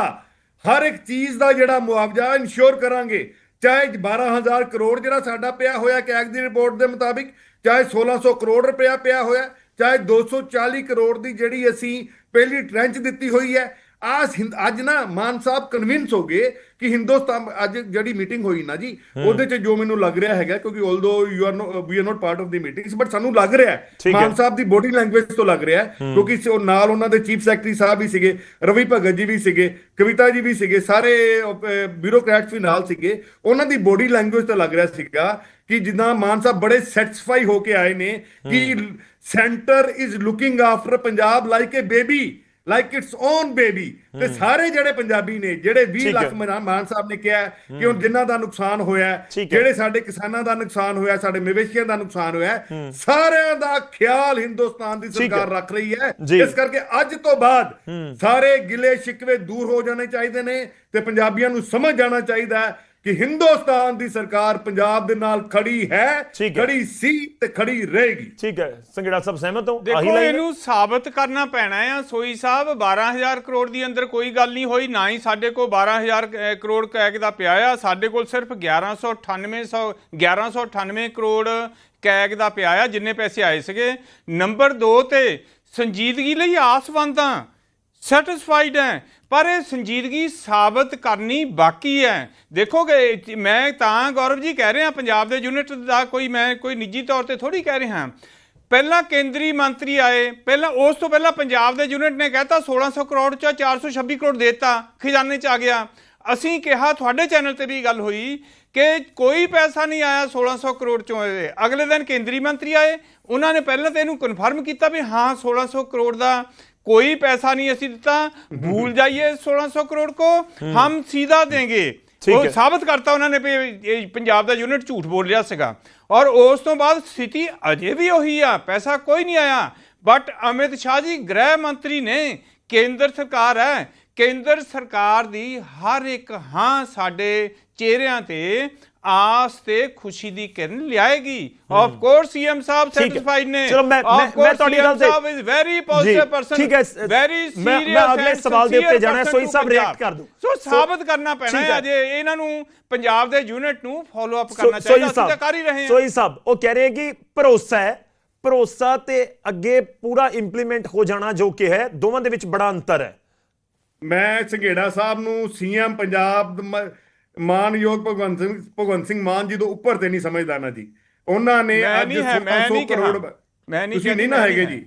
ਹਰ ਇੱਕ ਚੀਜ਼ ਦਾ ਜਿਹੜਾ ਮੁਆਵਜ਼ਾ ਇਨਸ਼ੋਰ ਕਰਾਂਗੇ ਚਾਹੇ 12000 ਕਰੋੜ ਜਿਹੜਾ ਸਾਡਾ ਪਿਆ ਹੋਇਆ ਕੈਗ ਦੀ ਰਿਪੋਰਟ ਦੇ ਮੁਤਾਬਿਕ ਚਾਹੇ 1600 ਕਰੋੜ ਰੁਪਇਆ ਪਿਆ ਹੋਇਆ ਚਾਹੇ 240 ਕਰੋੜ ਦੀ ਜਿਹੜੀ ਅਸੀਂ ਪਹਿਲੀ ਟ੍ਰੈਂਚ ਦਿੱਤੀ ਹੋਈ ਹੈ ਆਸ ਹਿੰਦ- ਅੱਜ ਨਾ ਮਾਨ ਸਾਹਿਬ ਕਨਵਿੰਸ ਹੋ ਗਏ ਕਿ ਹਿੰਦੁਸਤਾਨ ਅੱਜ ਜਿਹੜੀ ਮੀਟਿੰਗ ਹੋਈ ਨਾ ਜੀ ਉਹਦੇ ਚ ਜੋ ਮੈਨੂੰ ਲੱਗ ਰਿਹਾ ਹੈਗਾ ਕਿਉਂਕਿ although you are no we are not part of the meetings but ਸਾਨੂੰ ਲੱਗ ਰਿਹਾ ਹੈ। ਮਾਨ ਸਾਹਿਬ ਦੀ ਬੋਡੀ ਲੈਂਗੁਏਜ ਤੋਂ ਲੱਗ ਰਿਹਾ ਹੈ ਕਿਉਂਕਿ ਉਹ ਨਾਲ ਉਹਨਾਂ ਦੇ ਚੀਫ ਸੈਕਟਰੀ ਸਾਹਿਬ ਵੀ ਸੀਗੇ ਰਵੀ ਭਗਤ ਜੀ ਵੀ ਸੀਗੇ ਕਵਿਤਾ ਜੀ ਵੀ ਸੀਗੇ ਸਾਰੇ ਬਿਊਰੋਕਰੈਟਸ ਵੀ ਨਾਲ ਸੀਗੇ। ਉਹਨਾਂ ਦੀ ਬੋਡੀ ਲੈਂਗੁਏਜ ਤੋਂ ਲੱਗ ਰਿਹਾ ਸੀਗਾ ਕਿ ਜਿੱਦਾਂ ਮਾਨ ਸਾਹਿਬ ਬੜੇ ਸੈਟੀਸਫਾਈ ਹੋ ਕੇ ਆਏ ਨੇ ਕਿ centre is looking after Punjab like a baby like its own baby ਤੇ ਸਾਰੇ ਜਿਹੜੇ ਪੰਜਾਬੀ ਨੇ ਜਿਹੜੇ 20 ਠੀਕ ਹੈ। ਲੱਖ ਮਨਾ- ਸਾਹਿਬ ਨੇ ਕਿਹਾ ਕਿ ਹੁਣ ਜਿਨ੍ਹਾਂ ਦਾ ਨੁਕਸਾਨ ਹੋਇਆ। ਜਿਹੜੇ ਸਾਡੇ ਕਿਸਾਨਾਂ ਦਾ ਨੁਕਸਾਨ ਹੋਇਆ ਸਾਡੇ ਮਵੇਸ਼ੀਆਂ ਦਾ ਨੁਕਸਾਨ ਹੋਇਆ ਸਾਰਿਆਂ ਦਾ ਖਿਆਲ ਹਿੰਦੁਸਤਾਨ ਦੀ। ਸਰਕਾਰ ਰੱਖ ਰਹੀ ਹੈ। ਇਸ ਕਰਕੇ ਅੱਜ ਤੋਂ ਬਾਅਦ ਸਾਰੇ ਗਿਲੇ ਸ਼ਿਕਵੇ ਦੂਰ ਹੋ ਜਾਣੇ ਚਾਹੀਦੇ ਨੇ ਤੇ ਪੰਜਾਬੀਆਂ ਨੂੰ ਸਮਝ ਜਾਣਾ ਚਾਹੀਦਾ ਹੈ ਕਿ ਹਿੰਦੁਸਤਾਨ ਦੀ ਸਰਕਾਰ ਪੰਜਾਬ ਦੇ ਨਾਲ ਖੜੀ ਹੈ। ਖੜੀ ਸੀ ਤੇ ਖੜੀ ਰਹੇਗੀ। ਠੀਕ ਹੈ ਸੰਗੜਾ ਸਾਹਿਬ ਸਹਿਮਤ ਹੋ? ਆਹੀ ਦੇਖੋ? ਇਹਨੂੰ ਸਾਬਤ ਕਰਨਾ ਪੈਣਾ ਆ ਸੋਈ ਸਾਹਿਬ 12000 ਕਰੋੜ ਦੀ ਅੰਦਰ ਕੋਈ ਗੱਲ ਨਹੀਂ ਹੋਈ ਨਾ ਹੀ ਸਾਡੇ ਕੋਲ 12000 ਕ- ਕਰੋੜ ਕੈਗ ਦਾ ਪਿਆ ਆ। ਸਾਡੇ ਕੋਲ ਸਿਰਫ 1198 1198 ਕਰੋੜ ਕੈਗ ਦਾ ਪਿਆ ਆ ਜਿੰਨੇ ਪੈਸੇ ਆਏ ਸੀਗੇ। ਨੰਬਰ 2 ਤੇ ਸੰਜੀਦਗੀ ਲਈ ਆਸਵੰਦ ਸੈਟੀਸਫਾਈਡ ਹੈ। ਪਰ ਇਹ ਸੰਜੀਦਗੀ ਸਾਬਤ ਕਰਨੀ ਬਾਕੀ ਹੈ। ਦੇਖੋਗੇ, ਮੈਂ ਤਾਂ ਗੌਰਵ ਜੀ ਕਹਿ ਰਿਹਾ, ਪੰਜਾਬ ਦੇ ਯੂਨਿਟ ਦਾ ਕੋਈ, ਮੈਂ ਕੋਈ ਨਿੱਜੀ ਤੌਰ ਤੇ ਥੋੜੀ ਕਹਿ ਰਿਹਾ। ਪਹਿਲਾਂ ਕੇਂਦਰੀ ਮੰਤਰੀ ਆਏ, ਪਹਿਲਾਂ ਉਸ ਤੋਂ ਪਹਿਲਾਂ ਪੰਜਾਬ ਦੇ ਯੂਨਿਟ ਨੇ ਕਹਿਤਾ 1600 ਕਰੋੜ ਚ 426 ਕਰੋੜ ਦੇਤਾ, ਖਜ਼ਾਨੇ ਚ ਆ ਗਿਆ। ਅਸੀਂ ਕਿਹਾ, ਤੁਹਾਡੇ ਚੈਨਲ ਤੇ ਵੀ ਗੱਲ ਹੋਈ ਕਿ ਕੋਈ ਪੈਸਾ ਨਹੀਂ ਆਇਆ 1600 ਕਰੋੜ ਚੋਂ ਅਗਲੇ ਦਿਨ ਕੇਂਦਰੀ ਮੰਤਰੀ ਆਏ ਉਹਨਾਂ ਨੇ ਪਹਿਲਾਂ ਤਾਂ ਇਹਨੂੰ ਕਨਫਰਮ ਕੀਤਾ ਵੀ ਹਾਂ 1600 ਕਰੋੜ ਦਾ ਕੋਈ ਪੈਸਾ ਨਹੀਂ ਅਸੀਂ ਦਿੱਤਾ। ਭੂਲ ਜਾਈਏ 1600 ਕਰੋੜ ਕੋ। ਹਮ ਸਿੱਧਾ ਦੇਂਗੇ। ਉਹ ਸਾਬਤ ਕਰਤਾ ਉਹਨਾਂ ਨੇ ਵੀ ਪੰਜਾਬ ਦਾ ਯੂਨਿਟ ਝੂਠ ਬੋਲ ਰਿਹਾ ਸੀਗਾ। ਔਰ ਉਸ ਤੋਂ ਬਾਅਦ ਸਥਿਤੀ ਅਜੇ ਵੀ ਉਹੀ ਆ ਪੈਸਾ ਕੋਈ ਨਹੀਂ ਆਇਆ। ਬਟ ਅਮਿਤ ਸ਼ਾਹ ਜੀ ਗ੍ਰਹਿ ਮੰਤਰੀ ਨੇ ਕੇਂਦਰ ਸਰਕਾਰ ਹੈ। ਕੇਂਦਰ ਸਰਕਾਰ ਦੀ ਹਰ ਇੱਕ ਹਾਂ ਸਾਡੇ ਚਿਹਰਿਆਂ ਤੇ ਆਸ ਤੇ ਖੁਸ਼ੀ ਦੀ ਕਿਰਨ ਲਿਆਏਗੀ। Of course CM Sahib. Satisfied ਨੇ। ਚਲੋ ਮੈਂ- ਮੈਂ- ਤੁਹਾਡੀ ਗੱਲ ਤੇ- ਸਾਹਿਬ ਇਜ਼ ਵੈਰੀ ਪੋਜ਼ਿਟਿਵ ਪਰਸਨ ਠੀਕ ਹੈ, ਵੈਰੀ ਸੀਰੀਅਸ ਮੈਂ ਅਗਲੇ ਸਵਾਲ ਦੇ ਉੱਤੇ ਜਾਣਾ ਹੈ, ਸੋਈ ਸਾਹਿਬ react ਕਰ ਦਿਓ। ਸੋ ਸਾਬਤ ਕਰਨਾ ਪੈਣਾ ਹੈ। ਅਜੇ ਇਹਨਾਂ ਨੂੰ ਪੰਜਾਬ ਦੇ ਯੂਨਿਟ ਨੂੰ ਫਾਲੋ ਅਪ ਕਰਨਾ ਚਾਹੀਦਾ ਅਸੀਂ ਤਾਂ ਕਰ ਹੀ ਰਹੇ ਹਾਂ। ਸੋਈ ਸਾਹਿਬ ਉਹ ਕਹਿ ਰਹੇ ਕਿ ਭਰੋਸਾ ਹੈ। ਭਰੋਸਾ ਤੇ ਅੱਗੇ ਪੂਰਾ ਇੰਪਲੀਮੈਂਟ ਹੋ ਜਾਣਾ ਜੋ ਕਿ ਹੈ ਦੋਵਾਂ ਦੇ ਵਿੱਚ ਬੜਾ ਅੰਤਰ ਹੈ। ਮੈਂ ਸੰਘੇੜਾ ਸਾਹਿਬ ਨੂੰ ਸੀਐਮ ਪੰਜਾਬ ਮਾਨਯੋਗ ਭਗਵੰਤ ਸਿੰਘ ਭਗਵੰਤ ਸਿੰਘ ਮਾਨ ਜੀ ਤੋਂ ਉੱਪਰ ਤੇ ਨਹੀਂ ਸਮਝਦਾ ਨਾ ਜੀ। ਉਹਨਾਂ ਨੇ ਅੱਜ ਨਹੀਂ ਹੈ, ਮੈਂ 1600 ਨਹੀਂ ਕਿਹਾ। ਕਰੋੜ ਮੈਂ ਨਹੀਂ ਤੁਸੀਂ ਨਹੀਂ ਜੀ, ਨਾ ਹੈਗੇ ਜੀ।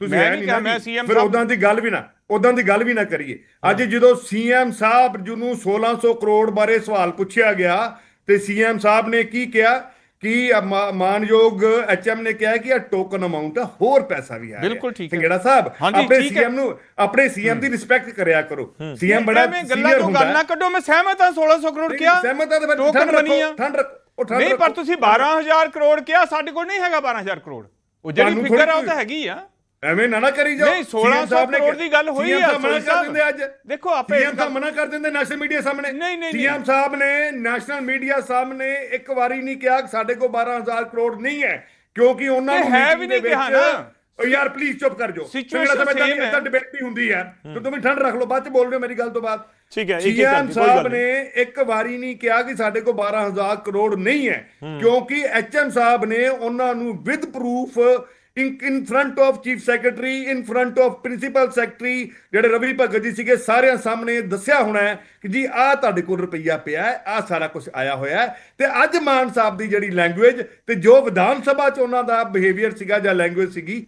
ਤੁਸੀਂ ਮੈਂ ਹੈ ਨਹੀਂ ਨਾ ਮੈਂ ਜੀ। CM ਫਿਰ ਉਦਾਂ ਦੀ ਗੱਲ ਵੀ ਨਾ ਉਦਾਂ ਦੀ ਗੱਲ ਵੀ ਨਾ ਕਰੀਏ। ਅੱਜ ਜਦੋਂ ਸੀਐਮ ਸਾਹਿਬ ਜਿਹਨੂੰ 1600 ਕਰੋੜ ਬਾਰੇ ਸਵਾਲ ਪੁੱਛਿਆ ਗਿਆ ਤੇ ਸੀਐਮ ਸਾਹਿਬ ਨੇ ਕੀ ਕਿਹਾ? ਕਿ ਮਾਨਯੋਗ ਐਚਐਮ ਨੇ ਕਿਹਾ ਕਿ ਇਹ ਟੋਕਨ ਅਮਾਉਂਟ ਹੋਰ ਪੈਸਾ ਵੀ ਆ ਬਿਲਕੁਲ ਠੀਕ ਹੈ। ਸਿੰਗੜਾ ਸਾਹਿਬ ਆਪਣੇ ਹੈ। ਸੀਐਮ ਨੂੰ ਆਪਣੇ ਸੀਐਮ ਦੀ ਰਿਸਪੈਕਟ ਕਰਿਆ ਕਰੋ। ਸੀਐਮ ਬੜਾ ਸੀਨੀਅਰ ਹੁੰਦਾ ਗੱਲ ਨਾ ਕੱਢੋ ਮੈਂ ਸਹਿਮਤ ਹਾਂ 1600 ਕਰੋੜ ਕਿਹਾ। ਸਹਿਮਤ ਫਿਰ ਟੋਕਨ ਬਣੀ ਆ ਠੰਡ ਰੱਖੋ ਨਹੀਂ ਪਰ। ਤੁਸੀਂ 12000 ਕਰੋੜ ਕਿਹਾ ਸਾਡੇ ਕੋਲ ਨਹੀਂ ਹੈਗਾ 12000 ਕਰੋੜ। ਉਹ ਜਿਹੜੀ ਫਿਗਰ ਆ ਉਹ ਤਾਂ ਹੈਗੀ ਆ। ਐਵੇਂ ਨਾ ਨਾ ਕਰੀ ਜਾਓ ਨਹੀਂ, 1600 CM ਸਾਹਿਬ ਨੇ ਕਰੋੜ ਦੀ ਗੱਲ ਹੋਈ ਆ, ਸਾਹਿਬ ਮਨਾ ਕਰ। ਦਿੰਦੇ ਅੱਜ ਦੇਖੋ, ਆਪੇ ਸੀਐਮ ਸਾਹਿਬ ਮਨਾ ਕਰ ਦਿੰਦੇ ਨੈਸ਼ਨਲ ਮੀਡੀਆ ਸਾਹਮਣੇ ਨਹੀਂ, ਨਹੀਂ, ਸੀਐਮ। ਸਾਹਿਬ ਨੇ ਨੈਸ਼ਨਲ ਮੀਡੀਆ ਸਾਹਮਣੇ ਇੱਕ ਵਾਰੀ ਨਹੀਂ ਕਿਹਾ ਕਿ ਸਾਡੇ ਕੋਲ 12000 ਕਰੋੜ ਨਹੀਂ ਹੈ ਕਿਉਂਕਿ ਉਹਨਾਂ ਨੂੰ ਹੈ ਵੀ ਨਹੀਂ ਕਿਹਾ ਨਾ। ਓ ਯਾਰ ਪਲੀਜ਼ ਚੁੱਪ ਕਰ ਜਾਓ Situation same ਹੈ। ਤਾਂ ਡਿਬੇਟ ਵੀ ਹੁੰਦੀ ਹੈ ਤੇ ਤੁਸੀਂ ਠੰਡ ਰੱਖ ਲਓ ਬਾਅਦ ਚ ਬੋਲ ਰਹੇ ਹੋ ਮੇਰੀ ਗੱਲ ਤੋਂ ਬਾਅਦ ਠੀਕ ਹੈ, ਇੱਕ- ਇੱਕ ਸਾਹਿਬ ਨੇ ਇੱਕ ਵਾਰੀ ਨਹੀਂ ਕਿਹਾ ਕਿ ਸਾਡੇ ਕੋਲ 12000 ਕਰੋੜ ਨਹੀਂ ਹੈ ਕਿਉਂਕਿ ਐਚਐਮ ਸਾਹਿਬ ਨੇ ਉਹਨਾਂ ਨੂੰ with proof in in front of chief secretary in front of principal secretary ਜਿਹੜੇ ਰਵੀ ਭਗਤ ਜੀ ਸੀਗੇ ਸਾਰਿਆਂ ਸਾਹਮਣੇ ਦੱਸਿਆ ਹੋਣਾ ਕਿ ਜੀ ਆਹ ਤੁਹਾਡੇ ਕੋਲ ਰੁਪਈਆ ਪਿਆ ਹੈ ਆਹ ਸਾਰਾ ਕੁਝ ਆਇਆ ਹੋਇਆ ਹੈ। ਤੇ ਅੱਜ ਮਾਨ ਸਾਹਿਬ ਦੀ ਜਿਹੜੀ ਲੈਂਗੁਏਜ ਤੇ ਜੋ ਵਿਧਾਨ ਸਭਾ ਚ ਉਹਨਾਂ ਦਾ ਬਿਹੇਵੀਅਰ ਸੀਗਾ ਜਾਂ ਲੈਂਗੁਏਜ ਸੀਗੀ